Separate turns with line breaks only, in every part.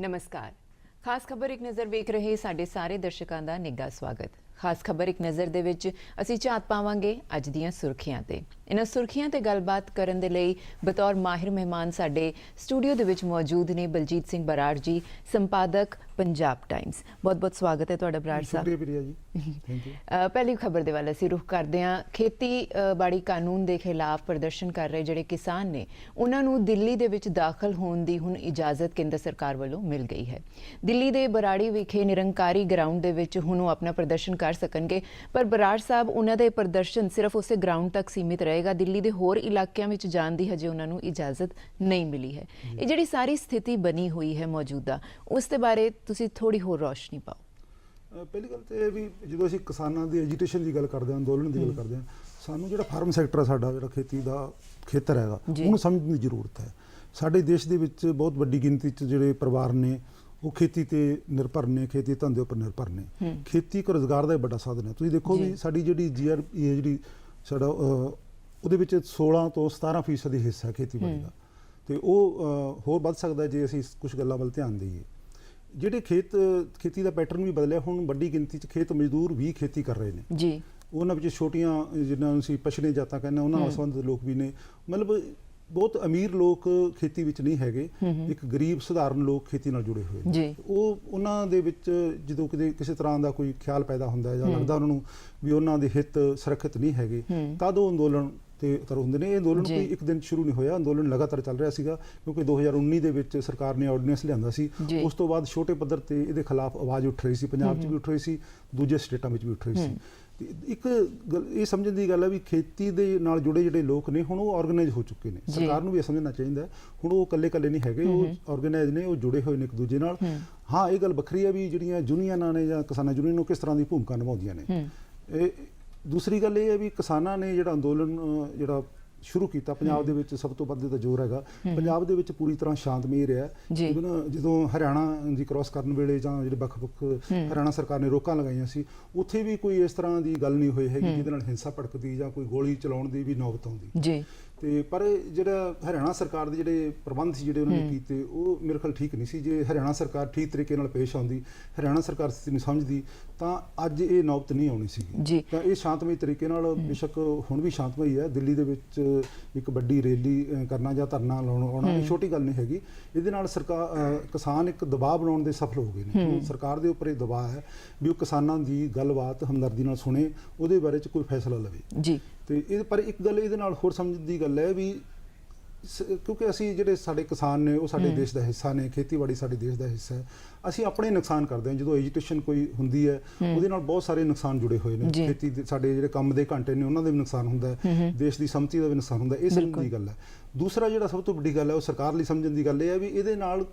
ਨਮਸਕਾਰ। ਖਾਸ ਖਬਰ ਇੱਕ ਨਜ਼ਰ ਵੇਖ ਰਹੇ ਸਾਡੇ ਸਾਰੇ ਦਰਸ਼ਕਾਂ ਦਾ ਨਿੱਘਾ ਸਵਾਗਤ। ਖਾਸ ਖਬਰ ਇੱਕ ਨਜ਼ਰ ਦੇ ਵਿੱਚ ਅਸੀਂ ਝਾਤ ਪਾਵਾਂਗੇ ਅੱਜ ਦੀਆਂ ਸੁਰਖੀਆਂ ਤੇ। ਇਹਨਾਂ ਸੁਰਖੀਆਂ ਤੇ ਗੱਲਬਾਤ ਕਰਨ ਦੇ ਲਈ ਬਤੌਰ ਮਾਹਿਰ ਮਹਿਮਾਨ ਸਾਡੇ ਸਟੂਡੀਓ ਦੇ ਵਿੱਚ ਮੌਜੂਦ ਨੇ ਬਲਜੀਤ ਸਿੰਘ ਬਰਾੜ ਜੀ, ਸੰਪਾਦਕ ਪੰਜਾਬ ਟਾਈਮਸ ਬਹੁਤ-ਬਹੁਤ ਸਵਾਗਤ ਹੈ ਤੁਹਾਡਾ ਬਰਾੜ ਸਾਹਿਬ।
ਸ਼ੁਕਰੀਆ ਜੀ। ਥੈਂਕ ਯੂ
ਪਹਿਲੀ ਖਬਰ ਦੇ ਵੱਲ ਅਸੀਂ ਰੁਖ ਕਰਦੇ ਹਾਂ। ਖੇਤੀ ਬਾੜੀ ਕਾਨੂੰਨ ਦੇ ਖਿਲਾਫ ਪ੍ਰਦਰਸ਼ਨ ਕਰ ਰਹੇ ਜਿਹੜੇ ਕਿਸਾਨ ਨੇ ਉਹਨਾਂ ਨੂੰ ਦਿੱਲੀ ਦੇ ਵਿੱਚ ਦਾਖਲ ਹੋਣ ਦੀ ਹੁਣ ਇਜਾਜ਼ਤ ਕੇਂਦਰ ਸਰਕਾਰ ਵੱਲੋਂ ਮਿਲ ਗਈ ਹੈ। ਦਿੱਲੀ ਦੇ ਬਰਾੜੀ ਵਿਖੇ ਨਿਰੰਕਾਰੀ ਗਰਾਊਂਡ ਦੇ ਵਿੱਚ ਹੁਣ ਉਹ ਆਪਣਾ ਪ੍ਰਦਰਸ਼ਨ ਕਰ ਸਕਣਗੇ। ਪਰ ਬਰਾੜ ਸਾਹਿਬ ਉਹਨਾਂ ਦੇ ਪ੍ਰਦਰਸ਼ਨ ਸਿਰਫ ਉਸੇ ਗਰਾਊਂਡ ਤੱਕ ਸੀਮਿਤ ਰਹੇਗਾ। ਦਿੱਲੀ ਦੇ ਹੋਰ ਇਲਾਕਿਆਂ ਵਿੱਚ ਜਾਣ ਦੀ ਹਜੇ ਉਹਨਾਂ ਨੂੰ ਇਜਾਜ਼ਤ ਨਹੀਂ ਮਿਲੀ ਹੈ। ਇਹ ਜਿਹੜੀ ਸਾਰੀ ਸਥਿਤੀ ਬਣੀ ਹੋਈ ਹੈ ਮੌਜੂਦਾ ਉਸ ਦੇ ਬਾਰੇ ਤੁਸੀਂ ਥੋੜੀ ਹੋਰ ਰੋਸ਼ਨੀ ਪਾਓ।
ਪਹਿਲੀ ਗੱਲ ਤੇ ਇਹ ਵੀ ਜਦੋਂ ਅਸੀਂ ਕਿਸਾਨਾਂ ਦੀ ਐਜੀਟੇਸ਼ਨ ਦੀ ਗੱਲ ਕਰਦੇ ਹਾਂ ਅੰਦੋਲਨ ਦੀ ਗੱਲ ਕਰਦੇ ਹਾਂ ਸਾਨੂੰ ਜਿਹੜਾ ਫਾਰਮ ਸੈਕਟਰ ਆ ਸਾਡਾ ਜਿਹੜਾ ਖੇਤੀ ਦਾ ਖੇਤਰ ਹੈਗਾ। ਉਹਨੂੰ ਸਮਝਣ ਦੀ ਜ਼ਰੂਰਤ ਹੈ। ਸਾਡੇ ਦੇਸ਼ ਦੇ ਵਿੱਚ ਬਹੁਤ ਵੱਡੀ ਗਿਣਤੀ 'ਚ ਜਿਹੜੇ ਪਰਿਵਾਰ ਨੇ ਉਹ ਖੇਤੀ ਤੇ ਨਿਰਭਰ ਨੇ ਖੇਤੀ ਧੰਦੇ ਉੱਪਰ ਨਿਰਭਰ ਨੇ। ਖੇਤੀ ਇੱਕ ਰੋਜ਼ਗਾਰ ਦਾ ਵੱਡਾ ਸਾਧਨ ਹੈ। ਤੁਸੀਂ ਦੇਖੋ। ਵੀ ਸਾਡੀ ਜਿਹੜੀ ਜੀਆਰਪੀ ਜਿਹੜੀ ਸਾਡਾ ਉਹਦੇ ਵਿੱਚ 16 ਤੋਂ 17 ਫੀਸਦ ਦੀ ਹਿੱਸਾ ਹੈ। ਖੇਤੀਬਾੜੀ ਦਾ। ਤੇ ਉਹ ਹੋਰ ਵੱਧ ਸਕਦਾ ਜੇ ਅਸੀਂ ਕੁਝ ਗੱਲਾਂ ਵੱਲ ਧਿਆਨ ਦੇਈਏ। ਜਿਹੜੇ ਖੇਤ ਖੇਤੀ ਦਾ ਪੈਟਰਨ ਵੀ ਬਦਲਿਆ ਹੁਣ ਵੱਡੀ ਗਿਣਤੀ 'ਚ ਖੇਤ ਮਜ਼ਦੂਰ ਵੀ ਖੇਤੀ ਕਰ ਰਹੇ ਨੇ।
ਜੀ।
ਉਹਨਾਂ ਵਿੱਚ ਛੋਟੀਆਂ ਜਿਹਨਾਂ ਨੂੰ ਅਸੀਂ ਪਛੜੇ ਜਾਤਾਂ ਕਹਿੰਦੇ ਉਹਨਾਂ ਨਾਲ ਸੰਬੰਧਿਤ ਲੋਕ ਵੀ ਨੇ। ਮਤਲਬ ਬਹੁਤ ਅਮੀਰ ਲੋਕ ਖੇਤੀ ਵਿੱਚ ਨਹੀਂ ਹੈਗੇ। ਇੱਕ ਗਰੀਬ ਸਧਾਰਨ ਲੋਕ ਖੇਤੀ ਨਾਲ ਜੁੜੇ ਹੋਏ ਨੇ। ਉਹ ਉਹਨਾਂ ਦੇ ਵਿੱਚ ਜਦੋਂ ਕਿਤੇ ਕਿਸੇ ਤਰ੍ਹਾਂ ਦਾ ਕੋਈ ਖਿਆਲ ਪੈਦਾ ਹੁੰਦਾ ਹੈ ਜਾਂ ਲੱਗਦਾ ਉਹਨਾਂ ਨੂੰ ਵੀ ਉਹਨਾਂ ਦੇ ਹਿੱਤ ਸੁਰੱਖਿਅਤ ਨਹੀਂ ਹੈਗੇ ਤਦ ਉਹ ਅੰਦੋਲਨ ਤੇ ਉਤਰ ਹੁੰਦੇ ਨੇ। ਇਹ ਅੰਦੋਲਨ। ਕੋਈ ਇੱਕ ਦਿਨ ਸ਼ੁਰੂ ਨਹੀਂ ਹੋਇਆ। ਅੰਦੋਲਨ ਲਗਾਤਾਰ ਚੱਲ ਰਿਹਾ ਸੀਗਾ ਕਿਉਂਕਿ 2019 ਦੇ ਵਿੱਚ ਸਰਕਾਰ ਨੇ ਆਰਡੀਨੈਂਸ ਲਿਆਂਦਾ ਸੀ। ਉਸ ਤੋਂ ਬਾਅਦ ਛੋਟੇ ਪੱਧਰ ਤੇ ਇਹਦੇ ਖਿਲਾਫ ਆਵਾਜ਼ ਉੱਠ ਰਹੀ ਸੀ। ਪੰਜਾਬ 'ਚ ਵੀ ਉੱਠ ਰਹੀ ਸੀ ਦੂਜੇ ਸਟੇਟਾਂ ਵਿੱਚ ਵੀ ਉੱਠ ਰਹੀ ਸੀ। ਤੇ ਇੱਕ ਇਹ ਸਮਝਣ ਦੀ ਗੱਲ ਹੈ ਵੀ ਖੇਤੀ ਦੇ ਨਾਲ ਜੁੜੇ ਜਿਹੜੇ ਲੋਕ ਨੇ ਹੁਣ ਉਹ ਆਰਗੇਨਾਈਜ਼ ਹੋ ਚੁੱਕੇ ਨੇ। ਸਰਕਾਰ ਨੂੰ ਵੀ ਇਹ ਸਮਝਣਾ ਚਾਹੀਦਾ। ਹੁਣ ਉਹ ਇਕੱਲੇ ਇਕੱਲੇ ਨਹੀਂ ਹੈਗੇ ਉਹ ਆਰਗੇਨਾਈਜ਼ ਨੇ ਉਹ ਜੁੜੇ ਹੋਏ ਨੇ ਇੱਕ ਦੂਜੇ ਨਾਲ। ਹਾਂ। ਇਹ ਗੱਲ ਵੱਖਰੀ ਹੈ ਵੀ ਜਿਹੜੀਆਂ ਯੂਨੀਅਨਾਂ ਨੇ ਜਾਂ ਕਿਸਾਨਾਂ ਯੂਨੀਅਨ ਨੂੰ ਕਿਸ ਤਰ੍ਹਾਂ ਦੀ ਭੂਮਿਕਾ ਨਿਭਾਉਂਦੀਆਂ ਨੇ। ਇਹ ਦੂਸਰੀ ਗੱਲ ਇਹ ਹੈ ਵੀ ਕਿਸਾਨਾਂ ਨੇ ਜਿਹੜਾ ਅੰਦੋਲਨ ਜਿਹੜਾ ਸ਼ੁਰੂ ਕੀਤਾ ਪੰਜਾਬ ਦੇ ਵਿੱਚ ਸਭ ਤੋਂ ਵੱਧ ਇਹਦਾ ਜ਼ੋਰ ਹੈਗਾ। ਪੰਜਾਬ ਦੇ ਵਿੱਚ ਪੂਰੀ ਤਰ੍ਹਾਂ ਸ਼ਾਂਤਮਈ ਰਿਹਾ। Even ਜਦੋਂ ਹਰਿਆਣਾ ਦੀ ਕ੍ਰਾਸ ਕਰਨ ਵੇਲੇ ਜਾਂ ਜਿਹੜੇ ਵੱਖ-ਵੱਖ ਹਰਿਆਣਾ ਸਰਕਾਰ ਨੇ ਰੋਕਾਂ ਲਗਾਈਆਂ ਸੀ ਉੱਥੇ ਵੀ ਕੋਈ ਇਸ ਤਰ੍ਹਾਂ ਦੀ ਗੱਲ ਨਹੀਂ ਹੋਈ ਹੈਗੀ ਜਿਹਦੇ ਨਾਲ ਹਿੰਸਾ ਭੜਕਦੀ ਜਾਂ ਕੋਈ ਗੋਲੀ ਚਲਾਉਣ ਦੀ ਵੀ ਨੌਬਤ ਆਉਂਦੀ।
ਜੀ।
ਤੇ ਪਰ ਜਿਹੜਾ ਹਰਿਆਣਾ ਸਰਕਾਰ ਦੇ ਜਿਹੜੇ ਪ੍ਰਬੰਧ ਸੀ ਜਿਹੜੇ ਉਹਨਾਂ ਨੇ ਕੀਤੇ ਉਹ ਮੇਰੇ ਖਿਆਲ ਠੀਕ ਨਹੀਂ ਸੀ। ਜੇ ਹਰਿਆਣਾ ਸਰਕਾਰ ਠੀਕ ਤਰੀਕੇ ਨਾਲ ਪੇਸ਼ ਆਉਂਦੀ ਹਰਿਆਣਾ ਸਰਕਾਰ ਸਥਿਤੀ ਨੂੰ ਸਮਝਦੀ ਤਾਂ ਅੱਜ ਇਹ ਨੌਬਤ ਨਹੀਂ ਆਉਣੀ ਸੀਗੀ। ਤਾਂ ਇਹ ਸ਼ਾਂਤਮਈ ਤਰੀਕੇ ਨਾਲ ਬੇਸ਼ੱਕ ਹੁਣ ਵੀ ਸ਼ਾਂਤਮਈ ਹੈ। ਦਿੱਲੀ ਦੇ ਵਿੱਚ ਇੱਕ ਵੱਡੀ ਰੈਲੀ ਕਰਨਾ ਜਾਂ ਧਰਨਾ ਲਾਉਣ ਆਉਣਾ ਇਹ ਛੋਟੀ ਗੱਲ ਨਹੀਂ ਹੈਗੀ। ਇਹਦੇ ਨਾਲ ਸਰਕਾਰ ਕਿਸਾਨ ਇੱਕ ਦਬਾਅ ਬਣਾਉਣ ਦੇ ਸਫਲ ਹੋ ਗਏ ਨੇ। ਸਰਕਾਰ ਦੇ ਉੱਪਰ ਇਹ ਦਬਾਅ ਹੈ ਵੀ ਉਹ ਕਿਸਾਨਾਂ ਦੀ ਗੱਲਬਾਤ ਹਮਦਰਦੀ ਨਾਲ ਸੁਣੇ ਉਹਦੇ ਬਾਰੇ ਚ ਕੋਈ ਫੈਸਲਾ ਲਵੇ।
ਜੀ।
ਤੇ ਇਹ ਪਰ ਇੱਕ ਗੱਲ ਇਹਦੇ ਨਾਲ ਹੋਰ ਸਮਝਣ ਦੀ ਗੱਲ ਹੈ ਵੀ ਸ- ਕਿਉਂਕਿ ਅਸੀਂ ਜਿਹੜੇ ਸਾਡੇ ਕਿਸਾਨ ਨੇ ਉਹ ਸਾਡੇ ਦੇਸ਼ ਦਾ ਹਿੱਸਾ ਨੇ ਖੇਤੀਬਾੜੀ ਸਾਡੇ ਦੇਸ਼ ਦਾ ਹਿੱਸਾ ਹੈ। ਅਸੀਂ ਆਪਣੇ ਨੁਕਸਾਨ ਕਰਦੇ ਹਾਂ। ਜਦੋਂ ਐਜੀਟੇਸ਼ਨ ਕੋਈ ਹੁੰਦੀ ਹੈ ਉਹਦੇ ਨਾਲ ਬਹੁਤ ਸਾਰੇ ਨੁਕਸਾਨ ਜੁੜੇ ਹੋਏ ਨੇ।
ਜੀ।
ਖੇਤੀ ਦੇ ਸਾਡੇ ਜਿਹੜੇ ਕੰਮ ਦੇ ਘੰਟੇ ਨੇ ਉਹਨਾਂ ਦੇ ਵੀ ਨੁਕਸਾਨ ਹੁੰਦਾ ਹੈ। ਦੇਸ਼ ਦੀ ਸੰਮਤੀ ਦਾ ਵੀ ਨੁਕਸਾਨ ਹੁੰਦਾ ਹੈ। ਇਹ ਸਮਝਣ ਦੀ ਗੱਲ ਹੈ। ਦੂਸਰਾ ਜਿਹੜਾ ਸਭ ਤੋਂ ਵੱਡੀ ਗੱਲ ਹੈ ਉਹ ਸਰਕਾਰ ਲਈ ਸਮਝਣ ਦੀ ਗੱਲ ਇਹ ਹੈ ਵੀ ਇਹਦੇ ਨਾਲ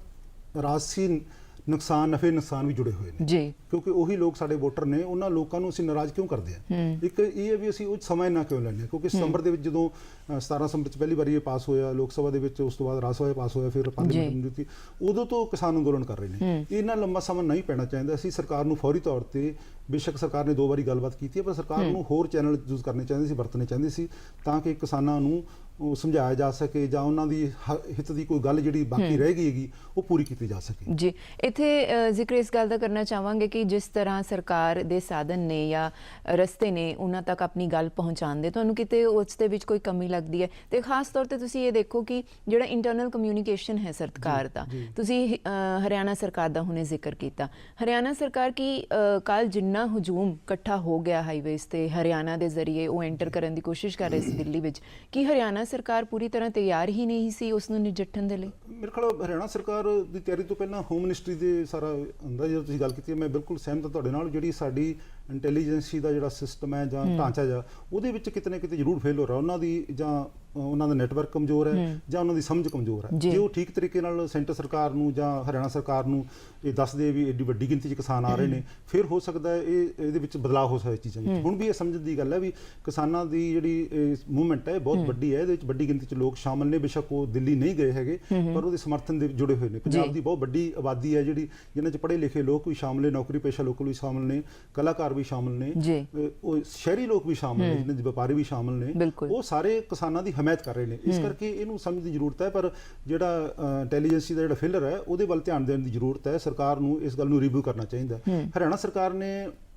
ਰਾਜਸੀ ਨੁਕਸਾਨ ਨਫੇ ਨੁਕਸਾਨ ਵੀ ਜੁੜੇ ਹੋਏ ਨੇ।
ਜੀ।
ਕਿਉਂਕਿ ਉਹੀ ਲੋਕ ਸਾਡੇ ਵੋਟਰ ਨੇ ਉਹਨਾਂ ਲੋਕਾਂ ਨੂੰ ਅਸੀਂ ਨਾਰਾਜ਼ ਕਿਉਂ ਕਰਦੇ ਆ ਇੱਕ ਇਹ ਹੈ ਵੀ ਅਸੀਂ ਉਹ ਸਮਾਂ ਨਾ ਕਿਉਂ ਲੈਂਦੇ ਕਿਉਂਕਿ ਸਤੰਬਰ ਦੇ ਵਿੱਚ ਜਦੋਂ ਅ, 17 ਸਤੰਬਰ ਚ ਪਹਿਲੀ ਵਾਰੀ ਇਹ ਪਾਸ ਹੋਇਆ ਲੋਕ ਸਭਾ ਦੇ ਵਿੱਚ ਉਸ ਤੋਂ ਬਾਅਦ ਰਾਜ ਸਭਾ ਪਾਸ ਹੋਇਆ ਫਿਰ ਪਾਰਲੀਮੈਂਟ ਦਿੱਤੀ ਉਦੋਂ ਤੋਂ ਕਿਸਾਨ ਅੰਦੋਲਨ ਕਰ ਰਹੇ ਨੇ। ਇਹ ਇੰਨਾ ਲੰਬਾ ਸਮਾਂ ਨਹੀਂ ਪੈਣਾ ਚਾਹੀਦਾ। ਅਸੀਂ ਸਰਕਾਰ ਨੂੰ ਫੌਰੀ ਤੌਰ ਤੇ ਬੇਸ਼ੱਕ ਸਰਕਾਰ ਨੇ ਦੋ ਵਾਰੀ ਗੱਲਬਾਤ ਕੀਤੀ ਹੈ ਪਰ ਸਰਕਾਰ ਨੂੰ ਹੋਰ ਚੈਨਲ ਯੂਜ਼ ਕਰਨੇ ਚਾਹੀਦੇ ਸੀ ਵਰਤਣੇ ਚਾਹੀਦੇ ਸੀ ਤਾਂ ਕਿ ਕਿਸਾਨਾਂ ਨੂੰ ਉਹ ਸਮਝਾਇਆ ਜਾ ਸਕੇ ਜਾਂ ਉਹਨਾਂ ਦੀ ਹਿੱਤ ਦੀ ਕੋਈ ਗੱਲ ਜਿਹੜੀ ਬਾਕੀ ਰਹਿ ਗਈ ਹੈਗੀ ਉਹ ਪੂਰੀ ਕੀਤੀ ਜਾ ਸਕੇ।
ਜੀ ਇੱਥੇ ਜ਼ਿਕਰ ਇਸ ਗੱਲ ਦਾ ਕਰਨਾ ਚਾਹਾਂਗੇ ਕਿ ਜਿਸ ਤਰ੍ਹਾਂ ਸਰਕਾਰ ਦੇ ਸਾਧਨ ਨੇ ਜਾਂ ਰਸਤੇ ਨੇ ਉਹਨਾਂ ਤੱਕ ਆਪਣੀ ਗੱਲ ਪਹੁੰਚਾਉਣ ਦੇ ਤੁਹਾਨੂੰ ਕਿਤੇ ਉਸ ਦੇ ਵਿੱਚ ਕੋਈ ਕਮੀ ਲੱਗਦੀ ਹੈ? ਤੇ ਖਾਸ ਤੌਰ ਤੇ ਤੁਸੀਂ ਇਹ ਦੇਖੋ ਕਿ ਜਿਹੜਾ ਇੰਟਰਨਲ ਕਮਿਊਨੀਕੇਸ਼ਨ ਹੈ ਸਰਕਾਰ ਦਾ ਤੁਸੀਂ ਹਰਿਆਣਾ ਸਰਕਾਰ ਦਾ ਹੁਣੇ ਜ਼ਿਕਰ ਕੀਤਾ। ਹਰਿਆਣਾ ਸਰਕਾਰ ਕੀ ਕੱਲ ਜਿੰਨਾ ਹਜੂਮ ਇਕੱਠਾ ਹੋ ਗਿਆ ਹਾਈਵੇਜ਼ ਤੇ ਹਰਿਆਣਾ ਦੇ ਜ਼ਰੀਏ ਉਹ ਐਂਟਰ ਕਰਨ ਦੀ ਕੋਸ਼ਿਸ਼ ਕਰ ਰਹੇ ਸੀ ਦਿੱਲੀ ਵਿੱਚ ਕੀ ਹਰਿਆਣਾ ਸਰਕਾਰ ਪੂਰੀ ਤਰ੍ਹਾਂ ਤਿਆਰ ਹੀ ਨਹੀਂ ਸੀ ਉਸ ਨੂੰ ਨਜਿੱਠਣ ਦੇ ਲਈ?
ਮੇਰੇ ਖਿਆਲ ਹਰਿਆਣਾ ਸਰਕਾਰ ਦੀ ਤਿਆਰੀ ਤੋਂ ਪਹਿਲਾਂ ਹੋਮ ਮਿਨਿਸਟਰੀ ਦੇ ਸਾਰਾ ਹੁੰਦਾ ਜਦੋਂ ਤੁਸੀਂ ਗੱਲ ਕੀਤੀ ਹੈ, ਮੈਂ ਬਿਲਕੁਲ ਸਹਿਮਤ ਹਾਂ ਤੁਹਾਡੇ ਨਾਲ ਜਿਹੜੀ ਸਾਡੀ ਇੰਟੈਲੀਜੈਂਸੀ ਦਾ ਜਿਹੜਾ ਸਿਸਟਮ ਹੈ ਜਾਂ ਢਾਂਚਾ ਜਾਂ ਉਹਦੇ ਵਿੱਚ ਕਿਤੇ ਨਾ ਕਿਤੇ ਜ਼ਰੂਰ ਫੇਲ ਹੋ ਰਿਹਾ। ਉਹਨਾਂ ਦੀ ਜਾਂ ਉਹਨਾਂ ਦਾ ਨੈਟਵਰਕ ਕਮਜ਼ੋਰ ਹੈ ਜਾਂ ਉਹਨਾਂ ਦੀ ਸਮਝ ਕਮਜ਼ੋਰ ਹੈ।
ਜੀ।
ਉਹ ਠੀਕ ਤਰੀਕੇ ਨਾਲ ਸੈਂਟਰ ਸਰਕਾਰ ਨੂੰ ਜਾਂ ਹਰਿਆਣਾ ਸਰਕਾਰ ਨੂੰ ਇਹ ਦੱਸਦੇ ਵੀ ਏਡੀ ਵੱਡੀ ਗਿਣਤੀ 'ਚ ਕਿਸਾਨ ਆ ਰਹੇ ਨੇ ਫਿਰ ਹੋ ਸਕਦਾ ਹੈ ਇਹ ਇਹਦੇ ਵਿੱਚ ਬਦਲਾਅ ਹੋ ਸਕਦਾ ਚੀਜ਼ਾਂ ਵਿੱਚ। ਹੁਣ ਵੀ ਇਹ ਸਮਝਣ ਦੀ ਗੱਲ ਹੈ ਵੀ ਕਿਸਾਨਾਂ ਦੀ ਜਿਹੜੀ ਮੂਵਮੈਂਟ ਹੈ ਬਹੁਤ ਵੱਡੀ ਹੈ ਇਹਦੇ ਵਿੱਚ ਵੱਡੀ ਗਿਣਤੀ 'ਚ ਲੋਕ ਸ਼ਾਮਲ ਨੇ ਬੇਸ਼ੱਕ ਉਹ ਦਿੱਲੀ ਨਹੀਂ ਗਏ ਹੈਗੇ ਪਰ ਉਹਦੇ ਸਮਰਥਨ ਦੇ ਜੁੜੇ ਹੋਏ ਨੇ। ਪੰਜਾਬ ਦੀ ਬਹੁਤ ਵੱਡੀ ਆਬਾਦੀ ਹੈ ਜਿਹੜੀ ਜਿਨ੍ਹਾਂ 'ਚ ਪੜ੍ਹੇ ਲਿਖੇ ਲੋਕ ਵੀ ਸ਼ਾਮਲ ਨੇ ਨੌਕਰੀ ਪੇਸ਼ਾ ਲੋਕ ਵੀ ਸ਼ਾਮਲ ਨੇ ਕਲਾਕਾਰ ਵੀ ਸ਼ਾਮਲ ਨੇ ਉਹ ਸ਼ਹਿਰੀ ਲੋਕ ਵੀ ਸ਼ਾਮਲ ਨੇ ਜਿਨ੍ਹਾਂ 'ਚ ਵਪਾਰੀ ਵੀ ਸ਼ਾਮਲ ਨੇ। ਉਹ ਸਾਰੇ ਕਿਸਾਨਾਂ ਦੀ ਹਮਾਇਤ ਕਰ ਰਹੇ ਨੇ। ਇਸ ਕਰਕੇ ਇਹਨੂੰ ਸਮਝਣ ਦੀ ਜ਼ਰੂਰਤ ਹੈ ਪਰ ਜਿਹੜਾ ਇੰਟੈਲੀਜੈਂਸੀ ਦਾ ਜਿਹੜਾ ਫਿਲਰ ਹੈ ਉਹਦੇ ਵੱਲ ਧਿਆਨ ਦੇਣ ਦੀ ਜ਼ਰੂਰਤ ਹੈ। ਸਰਕਾਰ ਨੂੰ ਇਸ ਗੱਲ ਨੂੰ ਰਿਵਿਊ ਕਰਨਾ ਚਾਹੀਦਾ ਹੈ। ਹਰਿਆਣਾ ਸਰਕਾਰ ਨੇ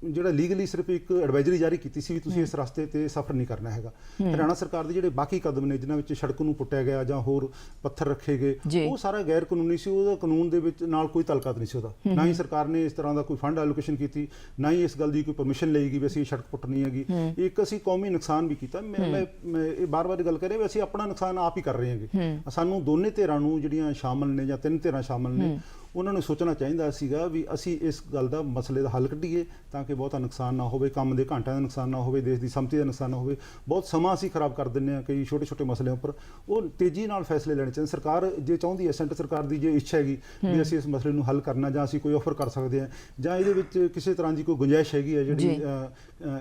ਜਿਹੜਾ ਲੀਗਲੀ ਸਿਰਫ ਇੱਕ ਐਡਵਾਈਜ਼ਰੀ ਜਾਰੀ ਕੀਤੀ ਸੀ ਵੀ ਤੁਸੀਂ ਇਸ ਰਸਤੇ ਤੇ ਸਫ਼ਰ ਨਹੀਂ ਕਰਨਾ ਹੈਗਾ। ਹਰਿਆਣਾ ਸਰਕਾਰ ਦੇ ਜਿਹੜੇ ਬਾਕੀ ਕਦਮ ਨੇ ਜਿਨ੍ਹਾਂ ਵਿੱਚ ਸੜਕ ਨੂੰ ਪੁੱਟਿਆ ਗਿਆ ਜਾਂ ਹੋਰ ਪੱਥਰ ਰੱਖੇ। ਗਏ ਉਹ ਸਾਰਾ ਗੈਰ ਕਾਨੂੰਨੀ ਸੀ ਉਹਦਾ ਕਾਨੂੰਨ ਦੇ ਵਿੱਚ ਨਾਲ ਕੋਈ ਤਾਲੁਕਾਤ ਨਹੀਂ ਸੀ ਉਹਦਾ। ਨਾ ਹੀ ਸਰਕਾਰ ਨੇ ਇਸ ਤਰ੍ਹਾਂ ਦਾ ਕੋਈ ਫੰਡ ਐਲੋਕੇਸ਼ਨ ਕੀਤੀ ਨਾ ਹੀ ਇਸ ਗੱਲ ਦੀ ਕੋਈ ਪਰਮਿਸ਼ਨ ਲਈ ਗਈ ਵੀ ਅਸੀਂ ਸੜਕ ਪੁੱਟਣੀ ਹੈਗੀ। ਇੱਕ ਅਸੀਂ ਕੌਮੀ ਨੁਕਸਾਨ ਵੀ ਕੀਤਾ। ਮੈਂ- ਮੈਂ ਇਹ ਬਾਰ-ਬਾਰ ਗੱਲ ਕਰ ਰਿਹਾ ਵੀ ਅਸੀਂ ਆਪਣਾ ਨੁਕਸਾਨ ਆਪ ਹੀ ਕਰ ਰਹੇ ਹਾਂਗੇ। ਸਾਨੂੰ ਦੋਨੇ ਧਿਰਾਂ ਨੂੰ ਜਿਹੜੀਆਂ ਸ਼ਾਮਲ ਨੇ ਜਾਂ ਤਿੰਨ ਧਿਰਾਂ ਸ਼ਾਮਲ ਨੇ ਉਹਨਾਂ ਨੂੰ ਸੋਚਣਾ ਚਾਹੀਦਾ ਸੀਗਾ ਵੀ ਅਸੀਂ ਇਸ ਗੱਲ ਦਾ ਮਸਲੇ ਦਾ ਹੱਲ ਕੱਢੀਏ ਤਾਂ ਕਿ ਬਹੁਤਾ ਨੁਕਸਾਨ ਨਾ ਹੋਵੇ ਕੰਮ ਦੇ ਘੰਟਿਆਂ ਦਾ ਨੁਕਸਾਨ ਨਾ ਹੋਵੇ ਦੇਸ਼ ਦੀ ਸੰਪਤੀ ਦਾ ਨੁਕਸਾਨ ਨਾ ਹੋਵੇ। ਬਹੁਤ ਸਮਾਂ ਅਸੀਂ ਖਰਾਬ ਕਰ ਦਿੰਦੇ ਹਾਂ ਕਈ ਛੋਟੇ-ਛੋਟੇ ਮਸਲਿਆਂ ਉੱਪਰ। ਉਹ ਤੇਜ਼ੀ ਨਾਲ ਫੈਸਲੇ ਲੈਣੇ ਚਾਹੀਦੇ। ਸਰਕਾਰ ਜੇ ਚਾਹੁੰਦੀ ਹੈ ਸੈਂਟਰ ਸਰਕਾਰ ਦੀ ਜੇ ਇੱਛਾ ਹੈਗੀ ਵੀ ਅਸੀਂ ਇਸ ਮਸਲੇ ਨੂੰ ਹੱਲ ਕਰਨਾ ਜਾਂ ਅਸੀਂ ਕੋਈ ਆਫਰ ਕਰ ਸਕਦੇ ਹਾਂ ਜਾਂ ਇਹਦੇ ਵਿੱਚ ਕਿਸੇ ਤਰ੍ਹਾਂ ਦੀ ਕੋਈ ਗੁੰਜਾਇਸ਼ ਹੈਗੀ ਹੈ ਜਿਹੜੀ।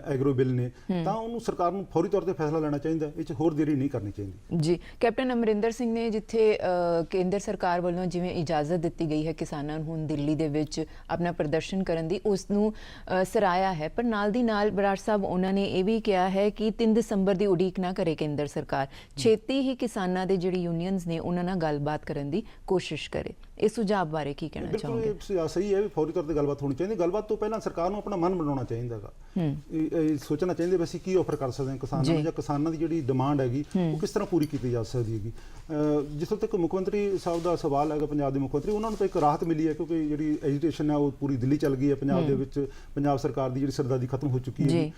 ਐਗਰੋ ਬਿੱਲ ਨੇ ਤਾਂ ਉਹਨੂੰ ਸਰਕਾਰ ਨੂੰ ਫੌਰੀ ਤੌਰ ਤੇ ਫੈਸਲਾ ਲੈਣਾ ਚਾਹੀਦਾ। ਇਹ 'ਚ ਹੋਰ ਦੇਰੀ ਨਹੀਂ ਕਰਨੀ ਚਾਹੀਦੀ।
ਜੀ। ਕੈਪਟਨ ਅਮਰਿੰਦਰ ਸਿੰਘ ਨੇ ਜਿੱਥੇ ਕੇਂਦਰ ਸਰਕਾਰ ਵੱਲੋਂ ਜਿਵੇਂ ਇਜਾਜ਼ਤ ਦਿੱਤੀ ਗਈ ਹੈ ਕਿਸਾਨਾਂ ਨੂੰ ਹੁਣ ਦਿੱਲੀ ਦੇ ਵਿੱਚ ਆਪਣਾ ਪ੍ਰਦਰਸ਼ਨ ਕਰਨ ਦੀ ਉਸ ਨੂੰ ਸਰਾਇਆ ਹੈ। ਪਰ ਨਾਲ ਦੀ ਨਾਲ ਬਰਾੜ ਸਾਹਿਬ ਉਹਨਾਂ ਨੇ ਇਹ ਵੀ ਕਿਹਾ ਹੈ ਕਿ 3 ਦਸੰਬਰ ਦੀ ਉਡੀਕ ਨਾ ਕਰੇ ਕੇਂਦਰ ਸਰਕਾਰ। ਛੇਤੀ ਹੀ ਕਿਸਾਨਾਂ ਦੇ ਜਿਹੜੀ ਯੂਨੀਅਨਸ ਨੇ ਉਹਨਾਂ ਨਾਲ ਗੱਲਬਾਤ ਕਰਨ ਦੀ ਕੋਸ਼ਿਸ਼ ਕਰੇ। ਇਸ ਸੁਝਾਅ ਬਾਰੇ ਕੀ ਕਹਿਣਾ
ਬਿਲਕੁਲ
ਚਾਹੋਗੇ?
ਸ- ਸਹੀ ਹੈ ਵੀ ਫੌਰੀ ਤੌਰ ਤੇ ਗੱਲਬਾਤ ਹੋਣੀ ਚਾਹੀਦੀ ਗੱਲਬਾਤ ਤੋਂ ਪਹਿਲਾਂ ਸਰਕਾਰ ਨੂੰ ਆਪਣਾ ਮਨ ਬਣਾਉਣਾ ਚਾਹੀਦਾ ਹੈਗਾ। ਇਹ ਸੋਚਣਾ ਚਾਹੀਦਾ ਵੀ ਅਸੀਂ ਕੀ ਆਫਰ ਕਰ ਸਕਦੇ ਹਾਂ ਕਿਸਾਨਾਂ। ਨੂੰ ਜਾਂ। ਕਿਸਾਨਾਂ ਦੀ ਜਿਹੜੀ ਡਿਮਾਂਡ ਹੈਗੀ ਉਹ ਕਿਸ ਤਰ੍ਹਾਂ ਪੂਰੀ ਕੀਤੀ ਜਾ ਸਕਦੀ ਹੈਗੀ। ਜਿੱਥੋਂ ਤੱਕ ਮੁੱਖ ਮੰਤਰੀ ਸਾਹਿਬ ਦਾ ਸਵਾਲ ਹੈਗਾ ਪੰਜਾਬ ਦੇ ਮੁੱਖ ਮੰਤਰੀ ਉਹਨਾਂ ਨੂੰ ਤਾਂ ਇੱਕ ਰਾਹਤ ਮਿਲੀ ਹੈ ਕਿਉਂਕਿ ਜਿਹੜੀ ਐਜੀਟੇਸ਼ਨ ਹੈ ਉਹ ਪੂਰੀ ਦਿੱਲੀ ਚੱਲ ਗਈ ਹੈ ਪੰਜਾਬ ਦੇ ਵਿੱਚ। ਪੰਜਾਬ ਸਰਕਾਰ ਦੀ ਜਿਹੜੀ ਸਰਦਾਰੀ ਖਤਮ ਹੋ ਚੁੱਕੀ। ਹੈ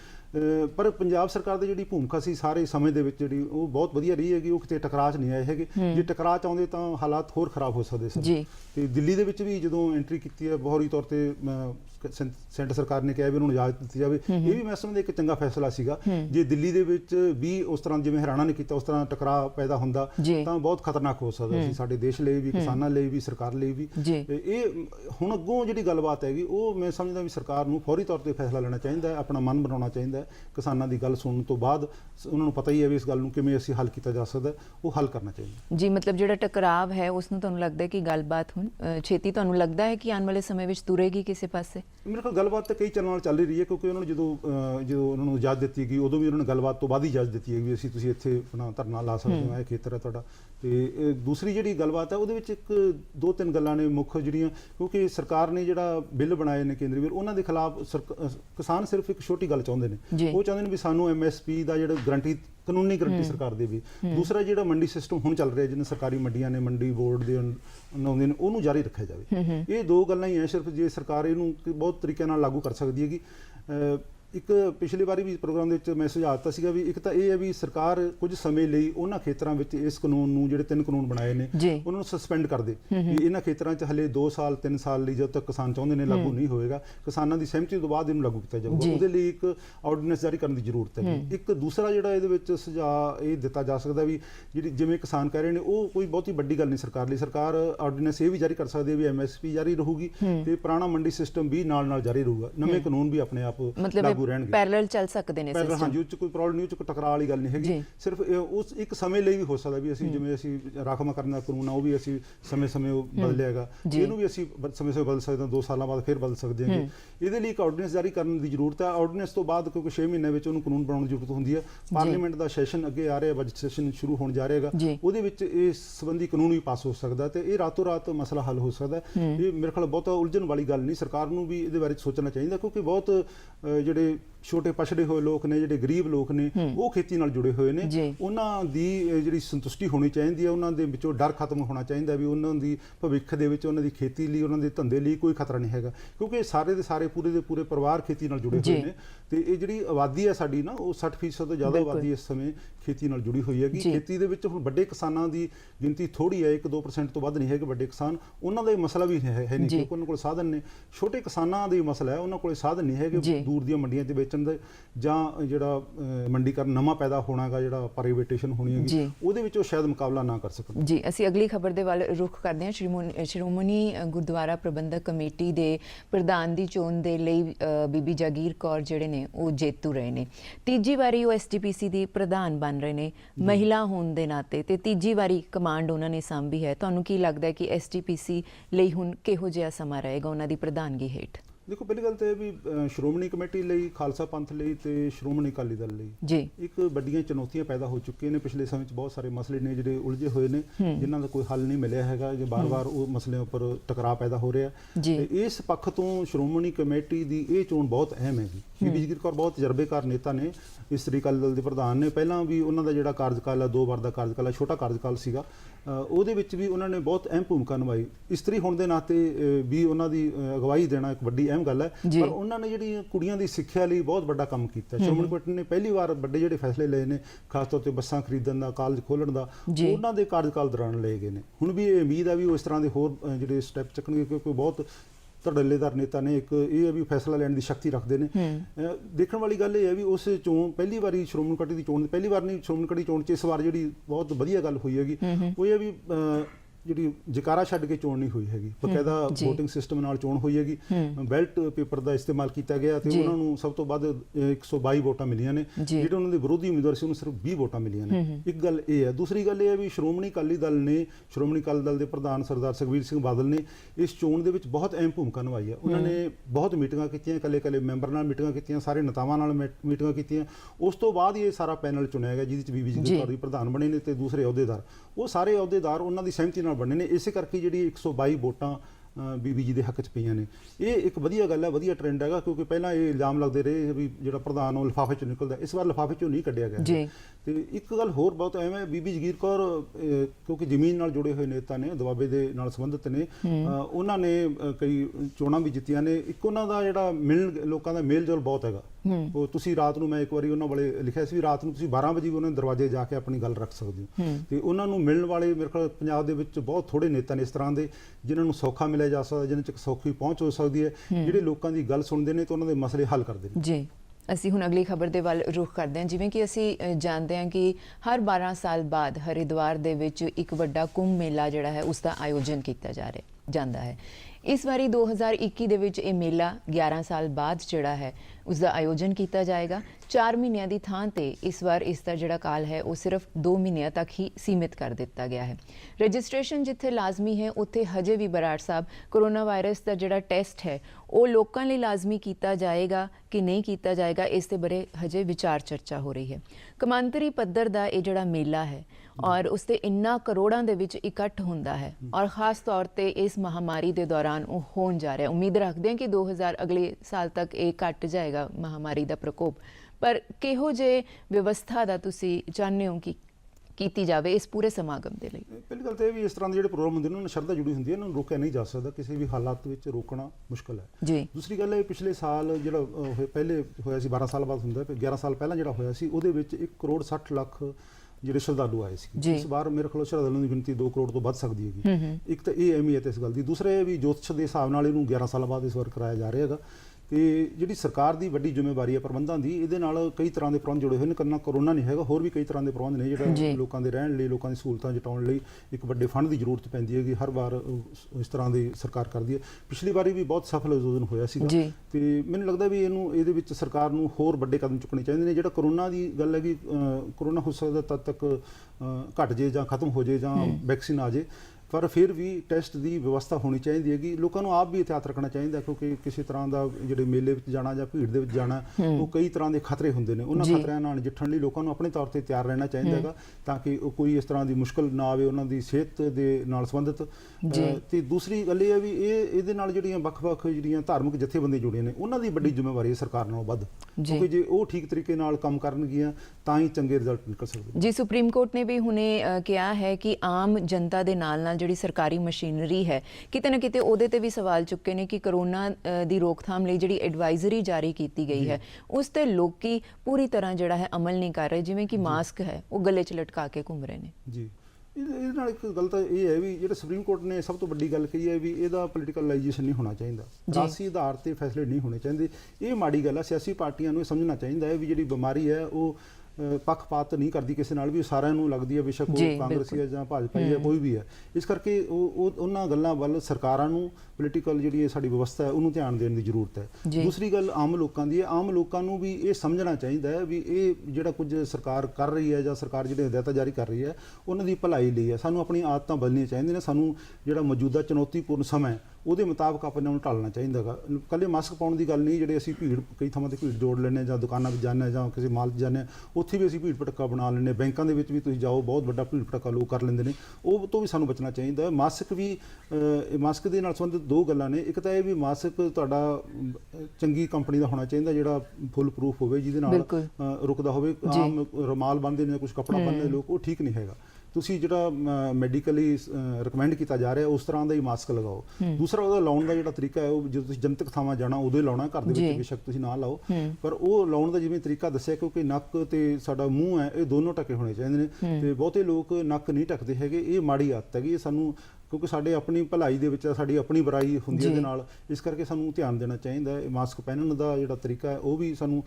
ਪਰ ਪੰਜਾਬ ਸਰਕਾਰ ਦੀ ਜਿਹੜੀ ਭੂਮਿਕਾ ਸੀ ਸਾਰੇ ਸਮੇਂ ਦੇ ਵਿੱਚ ਜਿਹੜੀ ਉਹ ਬਹੁਤ ਵਧੀਆ ਰਹੀ ਹੈਗੀ ਉਹ ਕਿਤੇ ਟਕਰਾਅ 'ਚ ਨਹੀਂ ਆਏ ਹੈਗੇ। ਜੇ ਟਕਰਾਅ 'ਚ ਆਉਂਦੇ ਤਾਂ ਹਾਲਾਤ ਹੋਰ ਖਰਾਬ ਹੋ ਸਕਦੇ ਸਨ।
ਜੀ।
ਤੇ ਦਿੱਲੀ ਦੇ ਵਿੱਚ ਵੀ ਜਦੋਂ ਐਂਟਰੀ ਕੀਤੀ ਹੈ ਬਹੌਰੀ ਤੌਰ ਤੇ ਸੈਂ- ਸੈਂਟਰ ਸਰਕਾਰ ਨੇ ਕਿਹਾ ਵੀ ਉਹਨਾਂ ਨੂੰ ਇਜਾਜ਼ਤ ਦਿੱਤੀ ਜਾਵੇ। ਇਹ ਵੀ ਮੈਂ ਸਮਝਦਾ ਇੱਕ ਚੰਗਾ ਫੈਸਲਾ ਸੀਗਾ। ਜੇ ਦਿੱਲੀ ਦੇ ਵਿੱਚ ਵੀ ਉਸ ਤਰ੍ਹਾਂ ਜਿਵੇਂ ਹਰਿਆਣਾ ਨੇ ਕੀਤਾ ਉਸ ਤਰ੍ਹਾਂ ਟਕਰਾਅ ਪੈਦਾ ਹੁੰਦਾ। ਤਾਂ ਬਹੁਤ ਖਤਰਨਾਕ ਹੋ ਸਕਦਾ ਸੀ ਸਾਡੇ ਦੇਸ਼ ਲਈ ਵੀ ਕਿਸਾਨਾਂ ਲਈ ਵੀ ਸਰਕਾਰ ਲਈ ਵੀ। ਇਹ ਹੁਣ ਅੱਗੋਂ ਜਿਹੜੀ ਗੱਲਬਾਤ ਹੈਗੀ ਉਹ ਮੈਂ ਸਮਝਦਾ ਵੀ ਸਰਕਾਰ ਨੂੰ ਫੌਰੀ ਤੌਰ ਤੇ ਫੈਸਲਾ ਲੈਣਾ ਚਾਹੀਦਾ ਹੈ ਆਪਣਾ ਮਨ ਬਣਾਉਣਾ ਚਾਹੀਦਾ ਹੈ। ਕਿਸਾਨਾਂ ਦੀ ਗੱਲ ਸੁਣਨ ਤੋਂ ਬਾਅਦ ਉਹਨਾਂ ਨੂੰ ਪਤਾ ਹੀ ਹੈ ਵੀ ਇਸ ਗੱਲ ਨੂੰ ਕਿਵੇਂ ਅਸੀਂ ਹੱਲ ਕੀਤਾ ਜਾ ਸਕਦਾ ਉਹ ਹੱਲ ਕਰਨਾ ਚਾਹੀਦਾ।
ਜੀ ਮਤਲਬ ਜਿਹੜਾ ਟਕਰਾਵ ਹੈ ਉਸ ਨੂੰ ਤੁਹਾਨੂੰ ਲੱਗਦਾ ਹੈ ਕਿ ਗੱਲਬਾਤ ਹੁਣ ਛੇਤੀ ਤੁਹਾਨੂੰ ਲੱਗਦਾ ਹੈ ਕਿ ਆਉਣ ਵਾਲੇ ਸਮੇਂ ਵਿੱਚ ਤੁਰੇਗੀ ਕਿਸੇ ਪਾਸੇ?
ਮੇਰੇ ਕੋਲ ਗੱਲਬਾਤ ਤਾਂ ਕਈ ਚੈਨਲਾਂ ਨਾਲ ਚੱਲ ਹੀ ਰਹੀ ਹੈ ਕਿਉਂਕਿ ਉਹਨਾਂ ਨੂੰ ਜਦੋਂ ਜਦੋਂ ਉਹਨਾਂ ਨੂੰ ਇਜਾਜ਼ਤ ਦਿੱਤੀ ਗਈ ਉਦੋਂ ਵੀ ਉਹਨਾਂ ਨੇ ਗੱਲਬਾਤ ਤੋਂ ਬਾਅਦ ਹੀ ਇਜਾਜ਼ਤ ਦਿੱਤੀ ਹੈ ਵੀ ਅਸੀਂ ਤੁਸੀਂ ਇੱਥੇ ਆਪਣਾ ਧਰਨਾ ਲਾ ਸਕਦੇ ਹੋ। ਇਹ ਖੇਤਰ ਹੈ ਤੁਹਾਡਾ। ਤੇ ਇਹ ਦੂਸਰੀ ਜਿਹੜੀ ਗੱਲਬਾਤ ਹੈ ਉਹਦੇ ਵਿੱਚ ਇੱਕ ਦੋ ਤਿੰਨ ਗੱਲਾਂ ਨੇ ਮੁੱਖ ਜਿਹੜੀਆਂ ਕਿਉਂਕਿ ਸਰਕਾਰ ਨੇ ਜਿਹੜਾ ਬਿੱਲ ਬਣਾਏ ਨੇ ਕੇਂਦਰੀ ਬਿੱਲ ਉਹਨਾਂ ਦੇ ਖਿਲਾਫ ਕਿਸਾਨ ਸਿਰਫ ਇੱਕ ਛੋਟੀ ਗੱਲ ਚਾਹੁੰਦੇ ਨੇ। ਉਹ ਚਾਹੁੰਦੇ ਨੇ ਵੀ ਸਾਨੂੰ ਐਮਐਸਪੀ ਦਾ ਜਿਹੜਾ ਗਰੰਟੀ ਕਾਨੂੰਨੀ ਗਰੰਟੀ ਸਰਕਾਰ ਦੇ ਵੀ ਦੂਸਰਾ ਜਿਹੜਾ ਮੰਡੀ ਸਿਸਟਮ ਹੁਣ ਚੱਲ ਰਿਹਾ ਜਿਹਨੇ ਸਰਕਾਰੀ ਮੰਡੀਆਂ ਨੇ ਮੰਡੀ ਬੋਰਡ ਦੇ ਆਉਂਦੇ ਨੇ ਉਹਨੂੰ ਜਾਰੀ ਰੱਖਿਆ ਜਾਵੇ। ਇਹ ਦੋ ਗੱਲਾਂ ਹੀ ਐ ਸਿਰਫ ਜੇ ਸਰਕਾਰ ਇਹਨੂੰ ਬਹੁਤ ਤਰੀਕੇ ਨਾਲ ਲਾਗੂ ਕਰ ਸਕਦੀ ਹੈਗੀ। ਇੱਕ ਪਿਛਲੀ ਵਾਰੀ ਵੀ ਪ੍ਰੋਗਰਾਮ ਦੇ ਵਿੱਚ ਮੈਂ ਸੁਝਾਅ ਦਿੱਤਾ ਸੀਗਾ ਵੀ ਇੱਕ ਤਾਂ ਇਹ ਹੈ ਵੀ ਸਰਕਾਰ ਕੁਝ ਸਮੇਂ ਲਈ ਉਹਨਾਂ ਖੇਤਰਾਂ ਵਿੱਚ ਇਸ ਕਾਨੂੰਨ ਨੂੰ ਜਿਹੜੇ ਤਿੰਨ ਕਾਨੂੰਨ ਬਣਾਏ ਨੇ। ਉਹਨਾਂ ਨੂੰ ਸਸਪੈਂਡ ਕਰ ਦੇ। ਵੀ ਇਹਨਾਂ ਖੇਤਰਾਂ 'ਚ ਹਲੇ 2 ਸਾਲ 3 ਸਾਲ ਲਈ ਜਦੋਂ ਤੱਕ ਕਿਸਾਨ ਚਾਹੁੰਦੇ ਨੇ ਲਾਗੂ ਨਹੀਂ ਹੋਏਗਾ ਕਿਸਾਨਾਂ ਦੀ ਸਹਿਮਤੀ ਤੋਂ ਬਾਅਦ ਇਹਨੂੰ ਲਾਗੂ ਕੀਤਾ। ਜਾਊਗਾ। ਉਹਦੇ ਲਈ ਇੱਕ ਆਰਡੀਨੈਂਸ ਜਾਰੀ ਕਰਨ ਦੀ ਜ਼ਰੂਰਤ ਹੈ। ਇੱਕ ਦੂਸਰਾ ਜਿਹੜਾ ਇਹਦੇ ਵਿੱਚ ਸੁਝਾਅ ਇਹ ਦਿੱਤਾ ਜਾ ਸਕਦਾ ਵੀ ਜਿਹੜੀ ਜਿਵੇਂ ਕਿਸਾਨ ਕਹਿ ਰਹੇ ਨੇ ਉਹ ਕੋਈ ਬਹੁਤੀ ਵੱਡੀ ਗੱਲ ਨਹੀਂ ਸਰਕਾਰ ਲਈ। ਸਰਕਾਰ ਆਰਡੀਨੈਂਸ ਇਹ ਵੀ ਜਾਰੀ ਕਰ ਸਕਦੀ ਹੈ ਵੀ ਐਮਐਸਪੀ ਜਾਰੀ ਰਹੂਗੀ ਤੇ ਪੁਰਾਣਾ ਮੰਡੀ ਸਿਸਟਮ ਵੀ ਨਾਲ ਨਾਲ ਜਾਰੀ ਰਹੂਗਾ। ਨਵੇਂ ਕਾਨੂੰਨ ਵੀ ਆਪਣੇ ਆਪ
ਮਤਲਬ
ਲਾਗੂ
ਇਹ
ਰਹਿਣਗੇ।
ਪੈਰਲਲ ਚੱਲ ਸਕਦੇ ਨੇ ਸਿਸਟਮ
ਹਾਂਜੀ ਉਹ 'ਚ ਕੋਈ ਪ੍ਰੋਬਲਮ ਨਹੀਂ ਉਹ 'ਚ ਕੋਈ ਟਕਰਾਅ ਵਾਲੀ ਗੱਲ ਨਹੀਂ। ਹੈਗੀ। ਸਿਰਫ ਇਹ ਉਸ ਇੱਕ ਸਮੇਂ ਲਈ ਵੀ ਹੋ ਸਕਦਾ ਵੀ ਅਸੀਂ ਜਿਵੇਂ ਅਸੀਂ ਰਾਖਵਾ ਕਰਨ ਦਾ ਕਾਨੂੰਨ ਆ ਉਹ ਵੀ ਅਸੀਂ ਸਮੇਂ-ਸਮੇਂ ਉਹ ਬਦਲਿਆਗਾ। ਇਹਨੂੰ ਵੀ ਅਸੀਂ ਸਮੇਂ-ਸਮੇਂ ਬਦਲ ਸਕਦੇ ਹਾਂ 2 ਸਾਲਾਂ ਬਾਅਦ ਫਿਰ ਬਦਲ ਸਕਦੇ ਹਾਂ ਇਹਦੇ ਲਈ ਇੱਕ ਆਰਡੀਨੈਂਸ ਜਾਰੀ ਕਰਨ ਦੀ ਜ਼ਰੂਰਤ ਹੈ। ਆਰਡੀਨੈਂਸ ਤੋਂ ਬਾਅਦ ਕਿਉਂਕਿ 6 ਮਹੀਨੇ ਵਿੱਚ ਉਹਨੂੰ ਕਾਨੂੰਨ ਬਣਾਉਣ ਦੀ ਜ਼ਰੂਰਤ ਹੁੰਦੀ ਹੈ। ਪਾਰਲੀਮੈਂਟ ਦਾ ਸੈਸ਼ਨ ਅੱਗੇ ਆ ਰਿਹਾ ਬਜਟ ਸੈਸ਼ਨ ਸ਼ੁਰੂ ਹੋਣ ਜਾ ਰਿਹਾਗਾ। ਉਹਦੇ ਵਿੱਚ ਇਸ ਸੰਬੰਧੀ ਕਾਨੂੰਨ ਵੀ ਪਾਸ ਹੋ ਸਕਦਾ ਤੇ ਇਹ ਰਾਤੋਂ ਰਾਤ ਮਸਲਾ ਹੱਲ ਹੋ ਸਕਦਾ। ਇਹ ਮੇਰੇ ਖਿਆਲ ਬਹੁਤਾ ਉਲਝਣ ਵਾਲੀ ਗੱਲ ਨਹੀਂ। ਸਰਕਾਰ ਨੂੰ ਵੀ ਇਹਦੇ ਬਾਰੇ ਸੋਚਣਾ ਚਾਹੀਦਾ ਕਿਉਂਕਿ ਬਹੁਤ ਅ, ਜਿਹੜੇ ਛੋਟੇ ਪਛੜੇ ਹੋਏ ਲੋਕ ਨੇ ਜਿਹੜੇ ਗਰੀਬ ਲੋਕ ਨੇ ਉਹ ਖੇਤੀ ਨਾਲ ਜੁੜੇ ਹੋਏ ਨੇ। ਉਹਨਾਂ ਦੀ ਜਿਹੜੀ ਸੰਤੁਸ਼ਟੀ ਹੋਣੀ ਚਾਹੀਦੀ ਹੈ ਉਹਨਾਂ ਦੇ ਵਿੱਚੋਂ ਡਰ ਖਤਮ ਹੋਣਾ ਚਾਹੀਦਾ ਵੀ ਉਹਨਾਂ ਦੀ ਭਵਿੱਖ ਦੇ ਵਿੱਚ ਉਹਨਾਂ ਦੀ ਖੇਤੀ ਲਈ ਉਹਨਾਂ ਦੇ ਧੰਦੇ ਲਈ ਕੋਈ ਖਤਰਾ ਨਹੀਂ ਹੈਗਾ ਕਿਉਂਕਿ ਸਾਰੇ ਦੇ ਸਾਰੇ ਪੂਰੇ ਦੇ ਪੂਰੇ ਪਰਿਵਾਰ ਖੇਤੀ ਨਾਲ ਜੁੜੇ। ਹੋਏ ਨੇ ਤੇ ਇਹ ਜਿਹੜੀ ਆਬਾਦੀ ਹੈ ਸਾਡੀ ਨਾ ਉਹ 60% ਤੋਂ ਜ਼ਿਆਦਾ। ਆਬਾਦੀ ਇਸ ਸਮੇਂ ਖੇਤੀ ਨਾਲ ਜੁੜੀ ਹੋਈ ਹੈਗੀ। ਖੇਤੀ ਦੇ ਵਿੱਚ ਹੁਣ ਵੱਡੇ ਕਿਸਾਨਾਂ ਦੀ ਗਿਣਤੀ ਥੋੜੀ ਹੈ 1-2% ਤੋਂ ਵੱਧ ਨਹੀਂ ਹੈਗੇ ਵੱਡੇ ਕਿਸਾਨ ਉਹਨਾਂ ਦਾ ਇਹ ਮਸਲਾ ਵੀ ਹੈ ਹੈ ਨਹੀਂ। ਕਿਉਂਕਿ ਉਹਨਾਂ ਕੋਲ ਸਾਧਨ ਨੇ ਛੋਟੇ ਕਿਸਾਨਾਂ ਦਾ ਹੀ ਮਸਲਾ ਹੈ ਉਹਨਾਂ ਕੋਲ ਸਾਧਨ ਨਹੀਂ ਹੈਗੇ
ਜੀ।
ਦੂਰ ਦੀਆਂ ਮੰਡੀਆਂ 'ਚ ਵੇਚਣ ਦੇ ਜਾਂ ਜਿਹੜਾ ਮੰਡੀਕਰਨ ਨਵਾਂ ਪੈਦਾ ਹੋਣਾਗਾ ਜਿਹੜਾ ਪ੍ਰਾਈਵੇਟੇਸ਼ਨ ਹੋਣੀ। ਹੈਗੀ ਉਹਦੇ ਵਿੱਚ ਉਹ ਸ਼ਾਇਦ ਮੁਕਾਬਲਾ ਨਾ ਕਰ ਸਕਣ।
ਜੀ ਅਸੀਂ ਅਗਲੀ ਖਬਰ ਦੇ ਵੱਲ ਰੁਖ ਕਰਦੇ ਹਾਂ। ਸ਼੍ਰੀਮੋਨੀ ਸ਼੍ਰੋਮਣੀ ਗੁਰਦੁਆਰਾ ਪ੍ਰਬੰਧਕ ਕਮੇਟੀ ਦੇ ਪ੍ਰਧਾਨ ਦੀ ਚੋਣ ਦੇ ਲਈ ਬੀਬੀ ਜਾਗੀਰ ਕੌਰ ਜਿਹੜੇ ਨੇ ਉਹ ਜੇਤੂ ਰਹੇ ਨੇ। ਤੀਜੀ ਵਾਰੀ ਉਹ ਐਸਟੀਪੀਸੀ ਦੀ ਪ੍ਰਧਾਨ ਬਣ ਰਹੇ ਨੇ ਮਹਿਲਾ ਹੋਣ ਦੇ ਨਾਤੇ। ਤੇ ਤੀਜੀ ਵਾਰੀ ਕਮਾਂਡ ਉਹਨਾਂ ਨੇ ਸੰਭੀ ਹੈ। ਤੁਹਾਨੂੰ ਕੀ ਲੱਗਦਾ ਹੈ ਕਿ ਐਸਟੀਪੀਸੀ ਲਈ ਹੁਣ ਕਿਹੋ ਜਿਹਾ ਸਮਾਂ ਰਹੇਗਾ ਉਹਨਾਂ ਦੀ ਪ੍ਰਧਾਨਗੀ ਹੇਠ?
ਦੇਖੋ ਪਹਿਲੀ ਗੱਲ ਤਾਂ ਵੀ ਸ਼੍ਰੋਮਣੀ ਕਮੇਟੀ ਲਈ ਖਾਲਸਾ ਪੰਥ ਲਈ ਤੇ ਸ਼੍ਰੋਮਣੀ ਅਕਾਲੀ ਦਲ ਲਈ
ਜੀ।
ਇੱਕ ਵੱਡੀਆਂ ਚੁਣੌਤੀਆਂ ਪੈਦਾ ਹੋ ਚੁੱਕੀਆਂ ਨੇ ਪਿਛਲੇ ਸਮੇਂ 'ਚ ਬਹੁਤ ਸਾਰੇ ਮਸਲੇ ਨੇ ਜਿਹੜੇ ਉਲਝੇ ਹੋਏ ਨੇ ਜਿਨ੍ਹਾਂ ਦਾ ਕੋਈ ਹੱਲ ਨਹੀਂ ਮਿਲਿਆ ਹੈਗਾ ਜੇ ਬਾਰ-ਬਾਰ ਉਹ ਮਸਲਿਆਂ ਉੱਪਰ ਟਕਰਾਅ ਪੈਦਾ ਹੋ ਰਿਹਾ। ਤੇ ਇਸ ਪੱਖ ਤੋਂ ਸ਼੍ਰੋਮਣੀ ਕਮੇਟੀ ਦੀ ਇਹ ਚੋਣ ਬਹੁਤ ਅਹਿਮ ਹੈਗੀ ਬੀਬੀ ਜਗੀਰ ਕੌਰ ਬਹੁਤ ਤਜਰਬੇਕਾਰ ਨੇਤਾ ਨੇ ਇਸਤਰੀ ਅਕਾਲੀ ਦਲ ਦੇ ਪ੍ਰਧਾਨ ਨੇ। ਪਹਿਲਾਂ ਵੀ ਉਹਨਾਂ ਦਾ ਜਿਹੜਾ ਕਾਰਜਕਾਲ ਹੈ ਦੋ ਵਾਰ ਦਾ ਕਾਰਜਕਾਲ ਹੈ ਛੋਟਾ ਕਾਰਜਕਾਲ ਸੀਗਾ। ਉਹਦੇ ਵਿੱਚ ਵੀ ਉਹਨਾਂ ਨੇ ਬਹੁਤ ਅਹਿਮ ਭੂਮਿਕਾ ਨਿਭਾਈ। ਇਸਤਰੀ ਹੋਣ ਦੇ ਨਾਤੇ ਵੀ ਉਹਨਾਂ ਦੀ ਅਗਵਾਈ ਦੇਣਾ ਇੱਕ ਵੱਡੀ ਅਹਿਮ ਗੱਲ ਹੈ। ਪਰ ਉਹਨਾਂ ਨੇ ਜਿਹੜੀ ਕੁੜੀਆਂ ਦੀ ਸਿੱਖਿਆ ਲਈ ਬਹੁਤ ਵੱਡਾ ਕੰਮ ਕੀਤਾ। ਸ਼੍ਰੋਮਣੀ ਕਮੇਟੀ ਨੇ ਪਹਿਲੀ ਵਾਰ ਵੱਡੇ ਜਿਹੜੇ ਫੈਸਲੇ ਲਏ ਨੇ ਖਾਸ ਤੌਰ ਤੇ ਬੱਸਾਂ ਖਰੀਦਣ ਦਾ ਕਾਲਜ ਖੋਲਣ ਦਾ। ਉਹਨਾਂ ਦੇ ਕਾਰਜਕਾਲ ਦੌਰਾਨ ਲਏ ਗਏ ਨੇ। ਹੁਣ ਵੀ ਇਹ ਉਮੀਦ ਹੈ ਵੀ ਉਹ ਇਸ ਤਰ੍ਹਾਂ ਦੇ ਹੋਰ ਜਿਹੜੇ ਸਟੈਪ ਚੱਕਣਗੇ ਕਿਉਂਕਿ ਬਹੁਤ ਧੜੱਲੇਦਾਰ ਨੇਤਾ ਨੇ ਇੱਕ ਇਹ ਹੈ ਵੀ ਫੈਸਲਾ ਲੈਣ ਦੀ ਸ਼ਕਤੀ ਰੱਖਦੇ ਨੇ। ਦੇਖਣ ਵਾਲੀ ਗੱਲ ਇਹ ਹੈ ਵੀ ਉਸ ਚੋਣ ਪਹਿਲੀ ਵਾਰੀ ਸ਼੍ਰੋਮਣੀ ਕਮੇਟੀ ਦੀ ਚੋਣ ਪਹਿਲੀ ਵਾਰ ਨਹੀਂ ਸ਼੍ਰੋਮਣੀ ਕਮੇਟੀ ਚੋਣ ਚ ਇਸ ਵਾਰ ਜਿਹੜੀ ਬਹੁਤ ਵਧੀਆ ਗੱਲ ਹੋਈ ਹੈਗੀ। ਉਹ ਇਹ ਵੀ ਜਿਹੜੀ ਜਕਾਰਾ ਛੱਡ ਕੇ ਚੋਣ ਨਹੀਂ ਹੋਈ ਹੈਗੀ। ਬਕਾਇਦਾ। VOTING ਸਿਸਟਮ ਨਾਲ ਚੋਣ ਹੋਈ ਹੈਗੀ। ਬੈਲਟ ਪੇਪਰ ਦਾ ਇਸਤੇਮਾਲ ਕੀਤਾ ਗਿਆ ਤੇ। ਉਹਨਾਂ ਨੂੰ ਸਭ ਤੋਂ ਵੱਧ ਅ, 122 ਵੋਟਾਂ ਮਿਲੀਆਂ ਨੇ। ਜਿਹੜੇ ਉਹਨਾਂ ਦੇ ਵਿਰੋਧੀ ਉਮੀਦਵਾਰ ਸੀ ਉਹਨੂੰ ਸਿਰਫ 20 ਵੋਟਾਂ ਮਿਲੀਆਂ ਨੇ। ਇੱਕ ਗੱਲ ਇਹ ਹੈ। ਦੂਸਰੀ ਗੱਲ ਇਹ ਹੈ ਵੀ ਸ਼੍ਰੋਮਣੀ ਅਕਾਲੀ ਦਲ ਨੇ ਸ਼੍ਰੋਮਣੀ ਅਕਾਲੀ ਦਲ ਦੇ ਪ੍ਰਧਾਨ ਸਰਦਾਰ ਸੁਖਬੀਰ ਸਿੰਘ ਬਾਦਲ ਨੇ ਇਸ ਚੋਣ ਦੇ ਵਿੱਚ ਬਹੁਤ ਅਹਿਮ ਭੂਮਿਕਾ ਨਿਭਾਈ ਹੈ। ਉਹਨਾਂ ਨੇ ਬਹੁਤ ਮੀਟਿੰਗਾਂ ਕੀਤੀਆਂ ਇਕੱਲੇ-ਇਕੱਲੇ ਮੈਂਬਰ ਨਾਲ ਮੀਟਿੰਗਾਂ ਕੀਤੀਆਂ ਸਾਰੇ ਨੇਤਾਵਾਂ ਨਾਲ ਮੀਟਿੰਗਾਂ ਕੀਤੀਆਂ। ਉਸ ਤੋਂ ਬਾਅਦ ਇਹ ਸਾਰਾ ਪੈਨਲ ਚੁਣਿਆ ਗਿਆ ਜਿਹਦੇ ਵਿੱਚ ਬੀਬੀ
ਜੀ।
ਦੀ ਪ੍ਰਧਾਨ ਬਣੇ ਨੇ ਤੇ ਦੂਸਰੇ ਅਹੁਦੇਦਾਰ। ਉਹ ਸਾਰੇ ਅਹੁਦੇਦਾਰ ਉਹਨਾਂ ਦੀ ਸਹਿਮਤੀ ਨਾਲ ਬਣੇ ਨੇ। ਇਸੇ ਕਰਕੇ ਜਿਹੜੀ 122 ਵੋਟਾਂ ਬੀਬੀ ਜੀ ਦੇ ਹੱਕ 'ਚ ਪਈਆਂ ਨੇ। ਇਹ ਇੱਕ ਵਧੀਆ ਗੱਲ ਹੈ ਵਧੀਆ ਟ੍ਰੈਂਡ ਹੈਗਾ ਕਿਉਂਕਿ ਪਹਿਲਾਂ ਇਹ ਇਲਜ਼ਾਮ ਲੱਗਦੇ ਰਹੇ ਵੀ ਜਿਹੜਾ ਪ੍ਰਧਾਨ ਉਹ ਲਿਫਾਫੇ 'ਚੋਂ ਨਿਕਲਦਾ ਇਸ ਵਾਰ ਲਿਫਾਫੇ 'ਚੋਂ ਨਹੀਂ ਕੱਢਿਆ ਗਿਆ।
ਜੀ।
ਤੇ ਇੱਕ ਗੱਲ ਹੋਰ ਬਹੁਤ ਅਹਿਮ ਹੈ ਬੀਬੀ ਜਗੀਰ ਕੌਰ ਕਿਉਂਕਿ ਜ਼ਮੀਨ ਨਾਲ ਜੁੜੇ ਹੋਏ ਨੇਤਾ ਨੇ ਦੁਆਬੇ ਦੇ ਨਾਲ ਸੰਬੰਧਿਤ ਨੇ ਉਹਨਾਂ ਨੇ ਕਈ ਚੋਣਾਂ ਵੀ ਜਿੱਤੀਆਂ ਨੇ। ਇੱਕ ਉਹਨਾਂ ਦਾ ਜਿਹੜਾ ਮਿਲਣ ਲੋਕਾਂ ਦਾ ਮੇਲ ਜੋਲ ਬਹੁਤ ਹੈਗਾ। ਉਹ ਤੁਸੀਂ ਰਾਤ ਨੂੰ ਮੈਂ ਇੱਕ ਵਾਰੀ ਉਹਨਾਂ ਵਾਲੇ ਲਿਖਿਆ ਸੀ ਵੀ ਰਾਤ ਨੂੰ ਤੁਸੀਂ 12 ਵਜੇ ਉਹਨਾਂ ਦੇ ਦਰਵਾਜ਼ੇ ਜਾ ਕੇ ਆਪਣੀ ਗੱਲ ਰੱਖ ਸਕਦੇ ਹੋ। ਤੇ ਉਹਨਾਂ ਨੂੰ ਮਿਲਣ ਵਾਲੇ ਮੇਰੇ ਖਿਆਲ ਪੰਜਾਬ ਦੇ ਵਿੱਚ ਬਹੁਤ ਥੋੜੇ ਨੇਤਾ ਨੇ ਇਸ ਤਰ੍ਹਾਂ ਦੇ ਜਿਨ੍ਹਾਂ ਨੂੰ ਸੌਖਾ ਮਿਲਿਆ ਜਾ ਸਕਦਾ ਜਿਨ੍ਹਾਂ 'ਚ ਸੌਖੀ ਪਹੁੰਚ ਹੋ ਸਕਦੀ ਹੈ। ਜਿਹੜੇ ਲੋਕਾਂ ਦੀ ਗੱਲ ਸੁਣਦੇ ਨੇ ਤੇ ਉਹਨਾਂ ਦੇ ਮਸਲੇ ਹੱਲ ਕਰਦੇ ਨੇ।
ਜੀ। ਅਸੀਂ ਹੁਣ ਅਗਲੀ ਖਬਰ ਦੇ ਵੱਲ ਰੁਖ ਕਰਦੇ ਹਾਂ। ਜਿਵੇਂ ਕਿ ਅਸੀਂ ਜਾਣਦੇ ਹਾਂ ਕਿ ਹਰ 12 ਸਾਲ ਬਾਅਦ ਹਰਿਦੁਆਰ ਦੇ ਵਿੱਚ ਇੱਕ ਵੱਡਾ ਕੁੰਭ ਮੇਲਾ ਜਿਹੜਾ ਹੈ ਉਸ ਦਾ ਆਯੋਜਨ ਕੀਤਾ ਜਾ ਰਿਹਾ ਜਾਂਦਾ ਹੈ। ਇਸ ਵਾਰੀ 2021 ਦੇ ਵਿੱਚ ਇਹ ਮੇਲਾ 11 ਸਾਲ ਬਾਅਦ ਜਿਹੜਾ ਹੈ ਉਸ ਦਾ ਆਯੋਜਨ ਕੀਤਾ ਜਾਏਗਾ। 4 ਮਹੀਨਿਆਂ ਦੀ ਥਾਂ ਤੇ ਇਸ ਵਾਰ ਇਸ ਦਾ ਜਿਹੜਾ ਕਾਲ ਹੈ, ਉਹ ਸਿਰਫ 2 ਮਹੀਨਿਆਂ ਤੱਕ ਹੀ ਸੀਮਿਤ ਕਰ ਦਿੱਤਾ ਗਿਆ ਹੈ। ਰਜਿਸਟ੍ਰੇਸ਼ਨ ਜਿੱਥੇ ਲਾਜ਼ਮੀ ਹੈ, ਉੱਥੇ ਹਜੇ ਵੀ ਬਰਾੜ ਸਾਹਿਬ ਕੋਰੋਨਾ ਵਾਇਰਸ ਦਾ ਜਿਹੜਾ ਟੈਸਟ ਹੈ, ਉਹ ਲੋਕਾਂ ਲਈ ਲਾਜ਼ਮੀ ਕੀਤਾ ਜਾਏਗਾ ਕਿ ਨਹੀਂ ਕੀਤਾ ਜਾਏਗਾ, ਇਸ ਦੇ ਬਾਰੇ ਹਜੇ ਵਿਚਾਰ ਚਰਚਾ ਹੋ ਰਹੀ ਹੈ। ਕਮਾਂਤਰੀ ਪੱਧਰ ਦਾ ਇਹ ਜਿਹੜਾ ਮੇਲਾ ਹੈ, ਔਰ ਉਸ ਤੇ ਇੰਨਾ ਕਰੋੜਾਂ ਦੇ ਵਿੱਚ ਇਕੱਠ ਹੁੰਦਾ ਹੈ, ਔਰ ਖਾਸ ਤੌਰ ਤੇ ਇਸ ਮਹਾਮਾਰੀ ਦੇ ਦੌਰਾਨ ਉਹ ਹੋਣ ਜਾ ਰਿਹਾ ਉਮੀਦ ਰੱਖਦੇ ਹਾਂ ਕਿ 2000 ਅਗਲੇ ਸਾਲ ਤੱਕ ਇਹ ਘਟ ਜਾਏਗਾ। ਮਹਾਮਾਰੀ ਦਾ ਪ੍ਰਕੋਪ। ਪਰ ਕਿਹੋ ਜੇ ਵਿਵਸਥਾ ਦਾ ਤੁਸੀਂ ਚਾਹੁੰਦੇ ਹੋ ਕਿ ਕੀਤੀ ਜਾਵੇ ਇਸ ਪੂਰੇ ਸਮਾਗਮ ਦੇ ਲਈ?
ਪਹਿਲੀ ਗੱਲ ਤਾਂ ਵੀ ਇਸ ਤਰ੍ਹਾਂ ਦੇ ਜਿਹੜੇ ਪ੍ਰੋਗਰਾਮ ਹੁੰਦੇ ਨੇ ਉਹਨਾਂ ਨਾਲ ਸ਼ਰਧਾ ਜੁੜੀ ਹੁੰਦੀ ਹੈ ਇਹਨਾਂ ਨੂੰ ਰੋਕਿਆ ਨਹੀਂ ਜਾ ਸਕਦਾ ਕਿਸੇ ਵੀ ਹਾਲਾਤ ਵਿੱਚ ਰੋਕਣਾ ਮੁਸ਼ਕਲ ਹੈ।
ਜੀ।
ਦੂਸਰੀ ਗੱਲ ਹੈ ਪਿਛਲੇ ਸਾਲ ਜਿਹੜਾ ਪਹਿਲੇ ਹੋਇਆ ਸੀ 12 ਸਾਲ ਬਾਅਦ ਹੁੰਦਾ ਹੈ 11 ਸਾਲ ਪਹਿਲਾਂ ਜਿਹੜਾ ਹੋਇਆ ਸੀ ਉਹਦੇ ਵਿੱਚ 1 ਕਰੋੜ 60 ਲੱਖ ਜਿਹੜੇ ਸ਼ਰਧਾਲੂ ਆਏ ਸੀ। ਇਸ ਵਾਰ ਮੇਰੇ ਖਿਆਲ ਸ਼ਰਧਾਲੂਆਂ ਦੀ ਗਿਣਤੀ 2 ਕਰੋੜ ਤੋਂ ਵੱਧ ਸਕਦੀ ਹੈਗੀ। ਇੱਕ ਤਾਂ ਇਹ ਅਹਿਮੀਅਤ ਇਸ ਗੱਲ ਦੀ। ਦੂਸਰਾ ਵੀ ਜੋਤਿਸ਼ ਦੇ ਹਿਸਾਬ ਨਾਲ ਇਹਨੂੰ 11 ਸਾਲ ਬਾਅਦ ਇਸ ਵਾਰ ਕਰਾਇਆ ਜਾ ਰਿਹਾ ਹੈਗਾ। ਤੇ ਜਿਹੜੀ ਸਰਕਾਰ ਦੀ ਵੱਡੀ ਜ਼ਿੰਮੇਵਾਰੀ ਹੈ ਪ੍ਰਬੰਧਾਂ ਦੀ ਇਹਦੇ ਨਾਲ ਕਈ ਤਰ੍ਹਾਂ ਦੇ ਪ੍ਰਬੰਧ ਜੁੜੇ ਹੋਏ ਨੇ। ਕਰਨਾ ਕਰੋਨਾ ਨਹੀਂ ਹੈਗਾ ਹੋਰ ਵੀ ਕਈ ਤਰ੍ਹਾਂ ਦੇ ਪ੍ਰਬੰਧ ਨੇ। ਜਿਹੜਾ ਲੋਕਾਂ ਦੇ ਰਹਿਣ ਲਈ ਲੋਕਾਂ ਦੀ ਸਹੂਲਤਾਂ ਜਟਾਉਣ ਲਈ ਇੱਕ ਵੱਡੇ ਫੰਡ ਦੀ ਜ਼ਰੂਰਤ ਪੈਂਦੀ ਹੈਗੀ ਹਰ ਵਾਰ ਇਸ ਤਰ੍ਹਾਂ ਦੀ ਸਰਕਾਰ ਕਰਦੀ ਹੈ। ਪਿਛਲੀ ਵਾਰੀ ਵੀ ਬਹੁਤ ਸਫਲ ਆਯੋਜਨ ਹੋਇਆ ਸੀਗਾ।
ਜੀ।
ਤੇ ਮੈਨੂੰ ਲੱਗਦਾ ਵੀ ਇਹਨੂੰ ਇਹਦੇ ਵਿੱਚ ਸਰਕਾਰ ਨੂੰ ਹੋਰ ਵੱਡੇ ਕਦਮ ਚੁੱਕਣੇ ਚਾਹੀਦੇ ਨੇ। ਜਿਹੜਾ ਕਰੋਨਾ ਦੀ ਗੱਲ ਹੈਗੀ ਅਹ, ਕਰੋਨਾ ਹੋ ਸਕਦਾ ਤਦ ਤੱਕ ਘਟ ਜੇ ਜਾਂ ਖਤਮ ਹੋ ਜੇ ਜਾਂ ਵੈਕਸੀਨ ਆ ਜੇ ਪਰ ਫਿਰ ਵੀ ਟੈਸਟ ਦੀ ਵਿਵਸਥਾ ਹੋਣੀ ਚਾਹੀਦੀ ਹੈਗੀ। ਲੋਕਾਂ ਨੂੰ ਆਪ ਵੀ ਇhtiyat ਰੱਖਣਾ ਚਾਹੀਦਾ ਕਿਉਂਕਿ ਕਿਸੇ ਤਰ੍ਹਾਂ ਦਾ ਜਿਹੜੇ ਮੇਲੇ ਵਿੱਚ ਜਾਣਾ ਜਾਂ ਭੀੜ ਦੇ ਵਿੱਚ ਜਾਣਾ ਉਹ ਕਈ ਤਰ੍ਹਾਂ ਦੇ ਖਤਰੇ ਹੁੰਦੇ ਨੇ। ਉਹਨਾਂ। ਖਤਰਿਆਂ ਨਾਲ ਨਜਿੱਠਣ ਲਈ ਲੋਕਾਂ ਨੂੰ ਆਪਣੇ ਤੌਰ ਤੇ ਤਿਆਰ ਰਹਿਣਾ ਚਾਹੀਦਾ ਹੈਗਾ ਤਾਂ ਕਿ ਉਹ ਕੋਈ ਇਸ ਤਰ੍ਹਾਂ ਦੀ ਮੁਸ਼ਕਲ ਨਾ ਆਵੇ ਉਹਨਾਂ ਦੀ ਸਿਹਤ ਦੇ ਨਾਲ ਸੰਬੰਧਿਤ। ਤੇ ਦੂਸਰੀ ਗੱਲ ਇਹ ਹੈ ਵੀ ਇਹ ਇਹਦੇ ਨਾਲ ਜਿਹੜੀਆਂ ਵੱਖ-ਵੱਖ ਜਿਹੜੀਆਂ ਧਾਰਮਿਕ ਜਥੇਬੰਦੀਆਂ ਜੁੜੀਆਂ ਨੇ ਉਹਨਾਂ ਦੀ ਵੱਡੀ ਜ਼ਿੰਮੇਵਾਰੀ ਹੈ ਸਰਕਾਰ ਨਾਲੋਂ ਵੱਧ। ਕਿਉਂਕਿ ਜੇ ਉਹ ਠੀਕ ਤਰੀਕੇ ਨਾਲ ਕੰਮ ਕਰਨਗੀਆਂ ਤਾਂ ਹੀ ਚੰਗੇ ਰਿਜ਼ਲਟ ਨਿਕਲ ਸਕਦੇ
ਜੀ ਸੁਪਰੀਮ ਕੋਰਟ ਨੇ ਵੀ ਹੁਣੇ ਕਿਹਾ ਹੈ ਕਿ ਆਮ ਜਨਤਾ ਦੇ ਨਾਲ ਨਾਲ ਜਿਹੜੀ ਸਰਕਾਰੀ ਮਸ਼ੀਨਰੀ ਹੈ ਕਿਤੇ ਨਾ ਕਿਤੇ ਉਹਦੇ ਤੇ ਵੀ ਸਵਾਲ ਚੁੱਕੇ ਨੇ ਕਿ ਕਰੋਨਾ ਦੀ ਰੋਕਥਾਮ ਲਈ ਜਿਹੜੀ ਐਡਵਾਈਜ਼ਰੀ ਜਾਰੀ ਕੀਤੀ ਗਈ ਹੈ ਉਸ ਤੇ ਲੋਕੀ ਪੂਰੀ ਤਰ੍ਹਾਂ ਜਿਹੜਾ ਹੈ ਅਮਲ ਨਹੀਂ ਕਰ ਰਹੇ ਜਿਵੇਂ ਕਿ ਮਾਸਕ ਹੈ ਉਹ ਗਲੇ 'ਚ ਲਟਕਾ ਕੇ ਘੁੰਮ ਰਹੇ ਨੇ।
ਜੀ। ਇਹਦੇ ਨਾਲ ਇੱਕ ਗੱਲ ਤਾਂ ਇਹ ਹੈ ਵੀ ਜਿਹੜਾ ਸੁਪਰੀਮ ਕੋਰਟ ਨੇ ਸਭ ਤੋਂ ਵੱਡੀ ਗੱਲ ਕਹੀ ਹੈ ਵੀ ਇਹਦਾ ਪੋਲੀਟੀਕਲਾਈਜੇਸ਼ਨ ਨਹੀਂ ਹੋਣਾ ਚਾਹੀਦਾ। ਰਾਸੀ ਆਧਾਰ ਤੇ ਫੈਸਲੇ ਨਹੀਂ ਹੋਣੇ ਚਾਹੀਦੇ। ਇਹ ਮਾੜੀ ਗੱਲ ਹੈ ਸਿਆਸੀ ਪਾਰਟੀਆਂ ਨੂੰ ਇਹ ਸਮਝਣਾ ਚਾਹੀਦਾ ਹੈ ਵੀ ਜਿਹੜੀ ਬਿਮਾਰੀ ਹੈ ਉਹ ਪੱਖਪਾਤ ਨਹੀਂ ਕਰਦੀ ਕਿਸੇ ਨਾਲ ਵੀ ਸਾਰਿਆਂ ਨੂੰ ਲੱਗਦੀ ਹੈ ਬੇਸ਼ੱਕ ਉਹ ਕਾਂਗਰਸੀ ਹੈ ਜਾਂ ਭਾਜਪਾਈ ਹੈ ਕੋਈ ਵੀ ਹੈ। ਇਸ ਕਰਕੇ ਉਹ ਉਹ ਉਹਨਾਂ ਗੱਲਾਂ ਵੱਲ ਸਰਕਾਰਾਂ ਨੂੰ ਪੋਲੀਟੀਕਲ ਜਿਹੜੀ ਇਹ ਸਾਡੀ ਵਿਵਸਥਾ ਹੈ ਉਹਨੂੰ ਧਿਆਨ ਦੇਣ ਦੀ ਜ਼ਰੂਰਤ ਹੈ। ਦੂਸਰੀ ਗੱਲ ਆਮ ਲੋਕਾਂ ਦੀ ਹੈ। ਆਮ ਲੋਕਾਂ ਨੂੰ ਵੀ ਇਹ ਸਮਝਣਾ ਚਾਹੀਦਾ ਹੈ ਵੀ ਇਹ ਜਿਹੜਾ ਕੁਝ ਸਰਕਾਰ ਕਰ ਰਹੀ ਹੈ ਜਾਂ ਸਰਕਾਰ ਜਿਹੜੇ ਹਦਾਇਤਾਂ ਜਾਰੀ ਕਰ ਰਹੀ ਹੈ ਉਹਨਾਂ ਦੀ ਭਲਾਈ ਲਈ ਹੈ। ਸਾਨੂੰ ਆਪਣੀ ਆਦਤਾਂ ਬਦਲਣੀਆਂ ਚਾਹੀਦੀਆਂ ਨੇ। ਸਾਨੂੰ ਜਿਹੜਾ ਮੌਜੂਦਾ ਚੁਣੌਤੀਪੂਰਨ ਸਮਾਂ ਹੈ ਉਹਦੇ ਮੁਤਾਬਕ ਆਪਾਂ ਨੂੰ ਢਾਲਣਾ ਚਾਹੀਦਾਗਾ ਕੱਲੇ ਮਾਸਕ ਪਾਉਣ ਦੀ ਗੱਲ ਨਹੀਂ ਜਿਹੜੇ ਅਸੀਂ ਭੀੜ ਕਈ ਥਾਵਾਂ ਤੇ ਭੀੜ ਜੋੜ ਹਾਂ ਜਾਂ ਦੁਕਾਨਾਂ ਵਿੱਚ ਜਾਂਦੇ ਜਾਂ ਕਿਸੇ ਮਾਲ 'ਚ ਜਾਂਦੇ ਉੱਥੇ ਵੀ ਅਸੀਂ ਭੀੜ ਭਟਕਾ ਬਣਾ ਹਾਂ। ਬੈਂਕਾਂ ਦੇ ਵਿੱਚ ਵੀ ਤੁਸੀਂ ਜਾਓ ਬਹੁਤ ਵੱਡਾ ਭੀੜ ਭਟਕਾ ਲੋਕ ਕਰ ਲੈਂਦੇ ਨੇ। ਉਹ ਤੋਂ ਵੀ ਸਾਨੂੰ ਬਚਣਾ ਚਾਹੀਦਾ ਮਾਸਕ ਵੀ ਮਾਸਕ ਦੇ ਨਾਲ ਸੰਬੰਧਿਤ ਦੋ ਗੱਲਾਂ ਨੇ। ਇੱਕ ਤਾਂ ਇਹ ਵੀ ਮਾਸਕ ਤੁਹਾਡਾ ਚੰਗੀ ਕੰਪਨੀ ਦਾ ਹੋਣਾ ਚਾਹੀਦਾ ਜਿਹੜਾ ਫੁੱਲ ਪ੍ਰੂਫ ਹੋਵੇ ਜਿਹਦੇ ਨਾਲ ਰੁਕਦਾ ਹੋਵੇ। ਆਮ ਰੁਮਾਲ ਬੰਨਦੇ ਨੇ ਕੁਝ ਕਪੜਾ ਬੰਨਦੇ ਲੋਕ ਉਹ ਠੀਕ ਨਹੀਂ ਹੈਗਾ। ਤੁਸੀਂ ਜਿਹੜਾ ਮੈਡੀਕਲੀ ਰეკਮੈਂਡ ਕੀਤਾ ਜਾ ਰਿਹਾ ਉਸ ਤਰ੍ਹਾਂ ਦਾ ਹੀ ਮਾਸਕ ਲਗਾਓ। ਦੂਸਰਾ ਉਹਦਾ ਲਾਉਣ ਦਾ ਜਿਹੜਾ ਤਰੀਕਾ ਹੈ ਉਹ ਜਦੋਂ ਤੁਸੀਂ ਜਨਤਕ ਥਾਵਾਂ ਜਾਣਾ ਉਦੋਂ ਹੀ ਲਾਉਣਾ ਘਰ ਦੇ। ਵਿੱਚ ਬੇਸ਼ੱਕ ਤੁਸੀਂ ਨਾ ਲਾਓ। ਪਰ ਉਹ ਲਾਉਣ ਦਾ ਜਿਵੇਂ ਤਰੀਕਾ ਦੱਸਿਆ ਕਿਉਂਕਿ ਨੱਕ ਤੇ ਸਾਡਾ ਮੂੰਹ ਹੈ ਇਹ ਦੋਨੋਂ ਢੱਕੇ ਹੋਣੇ ਚਾਹੀਦੇ ਨੇ। ਤੇ ਬਹੁਤੇ ਲੋਕ ਨੱਕ ਨਹੀਂ ਢੱਕਦੇ ਹੈਗੇ ਇਹ ਮਾੜੀ ਆਦਤ ਹੈਗੀ ਇਹ ਸਾਨੂੰ ਕਿਉਂਕਿ ਸਾਡੇ ਆਪਣੀ ਭਲਾਈ ਦੇ ਵਿੱਚ ਸਾਡੀ ਆਪਣੀ ਬੁਰਾਈ ਹੁੰਦੀ ਹੈ। ਇਹਦੇ ਨਾਲ। ਇਸ ਕਰਕੇ ਸਾਨੂੰ ਧਿਆਨ ਦੇਣਾ ਚਾਹੀਦਾ ਹੈ ਇਹ ਮਾਸਕ ਪਹਿਨਣ ਦਾ ਜਿਹੜਾ ਤਰੀਕਾ ਹੈ ਉਹ ਵੀ ਸਾਨੂੰ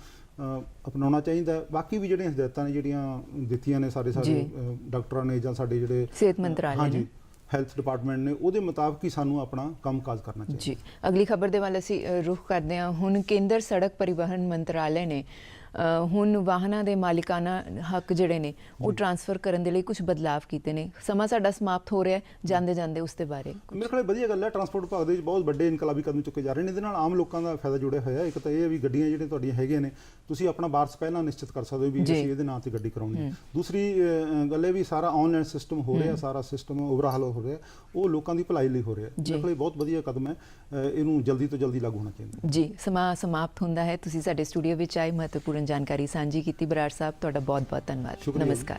ਅਪਣਾਉਣਾ ਚਾਹੀਦਾ ਬਾਕੀ ਵੀ ਜਿਹੜੀਆਂ ਹਦਾਇਤਾਂ ਨੇ ਜਿਹੜੀਆਂ ਦਿੱਤੀਆਂ ਨੇ ਸਾਰੇ। ਅ, ਡਾਕਟਰਾਂ ਨੇ ਜਾਂ ਸਾਡੇ ਜਿਹੜੇ
ਸਿਹਤ ਮੰਤਰਾਲੇ ਨੇ।
ਹਾਂਜੀ ਹੈਲਥ ਡਿਪਾਰਟਮੈਂਟ ਨੇ ਉਹਦੇ ਮੁਤਾਬਕ ਹੀ ਸਾਨੂੰ ਆਪਣਾ ਕੰਮਕਾਜ ਕਰਨਾ ਚਾਹੀਦਾ
ਜੀ ਅਗਲੀ ਖਬਰ ਦੇ ਵੱਲ ਅਸੀਂ ਰੁਖ ਕਰਦੇ ਹਾਂ ਹੁਣ ਕੇਂਦਰ ਸੜਕ ਪਰਿਵਹਨ ਮੰਤਰਾਲੇ ਨੇ ਹੁਣ ਵਾਹਨਾਂ ਦੇ ਮਾਲਿਕਾਨਾ ਹੱਕ ਜਿਹੜੇ ਨੇ ਉਹ ਟਰਾਂਸਫਰ ਕਰਨ ਦੇ ਲਈ ਕੁਝ ਬਦਲਾਵ ਕੀਤੇ ਨੇ। ਸਮਾਂ ਸਾਡਾ ਸਮਾਪਤ ਹੋ ਰਿਹਾ ਹੈ ਜਾਂਦੇ ਜਾਂਦੇ ਉਸ ਦੇ ਬਾਰੇ
ਮੇਰੇ ਖਿਆਲ ਵਧੀਆ ਗੱਲ ਹੈ ਟਰਾਂਸਪੋਰਟ ਵਿਭਾਗ ਦੇ ਵਿੱਚ ਬਹੁਤ ਵੱਡੇ ਇਨਕਲਾਬੀ ਕਦਮ ਚੁੱਕੇ ਜਾ ਰਹੇ ਨੇ। ਇਹਦੇ ਨਾਲ ਆਮ ਲੋਕਾਂ ਦਾ ਫਾਇਦਾ ਜੁੜਿਆ ਹੋਇਆ ਇੱਕ ਤਾਂ ਇਹ ਵੀ ਗੱਡੀਆਂ ਜਿਹੜੀਆਂ ਤੁਹਾਡੀਆਂ ਹੈਗੀਆਂ ਨੇ ਤੁਸੀਂ ਆਪਣਾ ਵਾਰਸ ਪਹਿਲਾਂ ਨਿਸ਼ਚਿਤ ਕਰ ਸਕਦੇ ਹੋ ਵੀ। ਅਸੀਂ ਇਹਦੇ ਨਾਂ ਤੇ ਗੱਡੀ ਕਰਾਉਣੀ ਹੈ। ਦੂਸਰੀ ਗੱਲ ਇਹ ਵੀ ਸਾਰਾ ਆਨਲਾਈਨ ਸਿਸਟਮ ਹੋ ਰਿਹਾ ਸਾਰਾ ਸਿਸਟਮ ਓਵਰਹਾਲ ਹੋ ਰਿਹਾ ਉਹ ਲੋਕਾਂ ਦੀ ਭਲਾਈ ਲਈ ਹੋ ਰਿਹਾ। ਮੇਰੇ ਕੋਲ ਬਹੁਤ ਵਧੀਆ ਕਦਮ ਹੈ ਇਹਨੂੰ ਜਲਦੀ ਤੋਂ ਜਲਦੀ ਲਾਗੂ ਹੋਣਾ ਚਾਹੀਦਾ
ਜੀ ਸਮਾਂ ਸਮਾਪਤ ਹੁੰਦਾ ਹੈ। ਤੁਸੀਂ ਸਾਡੇ ਸਟੂਡੀਓ ਵਿੱਚ ਆਏ ਮਹੱਤਵਪੂਰਨ ਜਾਣਕਾਰੀ ਸਾਂਝੀ ਕੀਤੀ ਬਰਾੜ ਸਾਹਿਬ ਤੁਹਾਡਾ ਬਹੁਤ ਬਹੁਤ ਧੰਨਵਾਦ। ਨਮਸਕਾਰ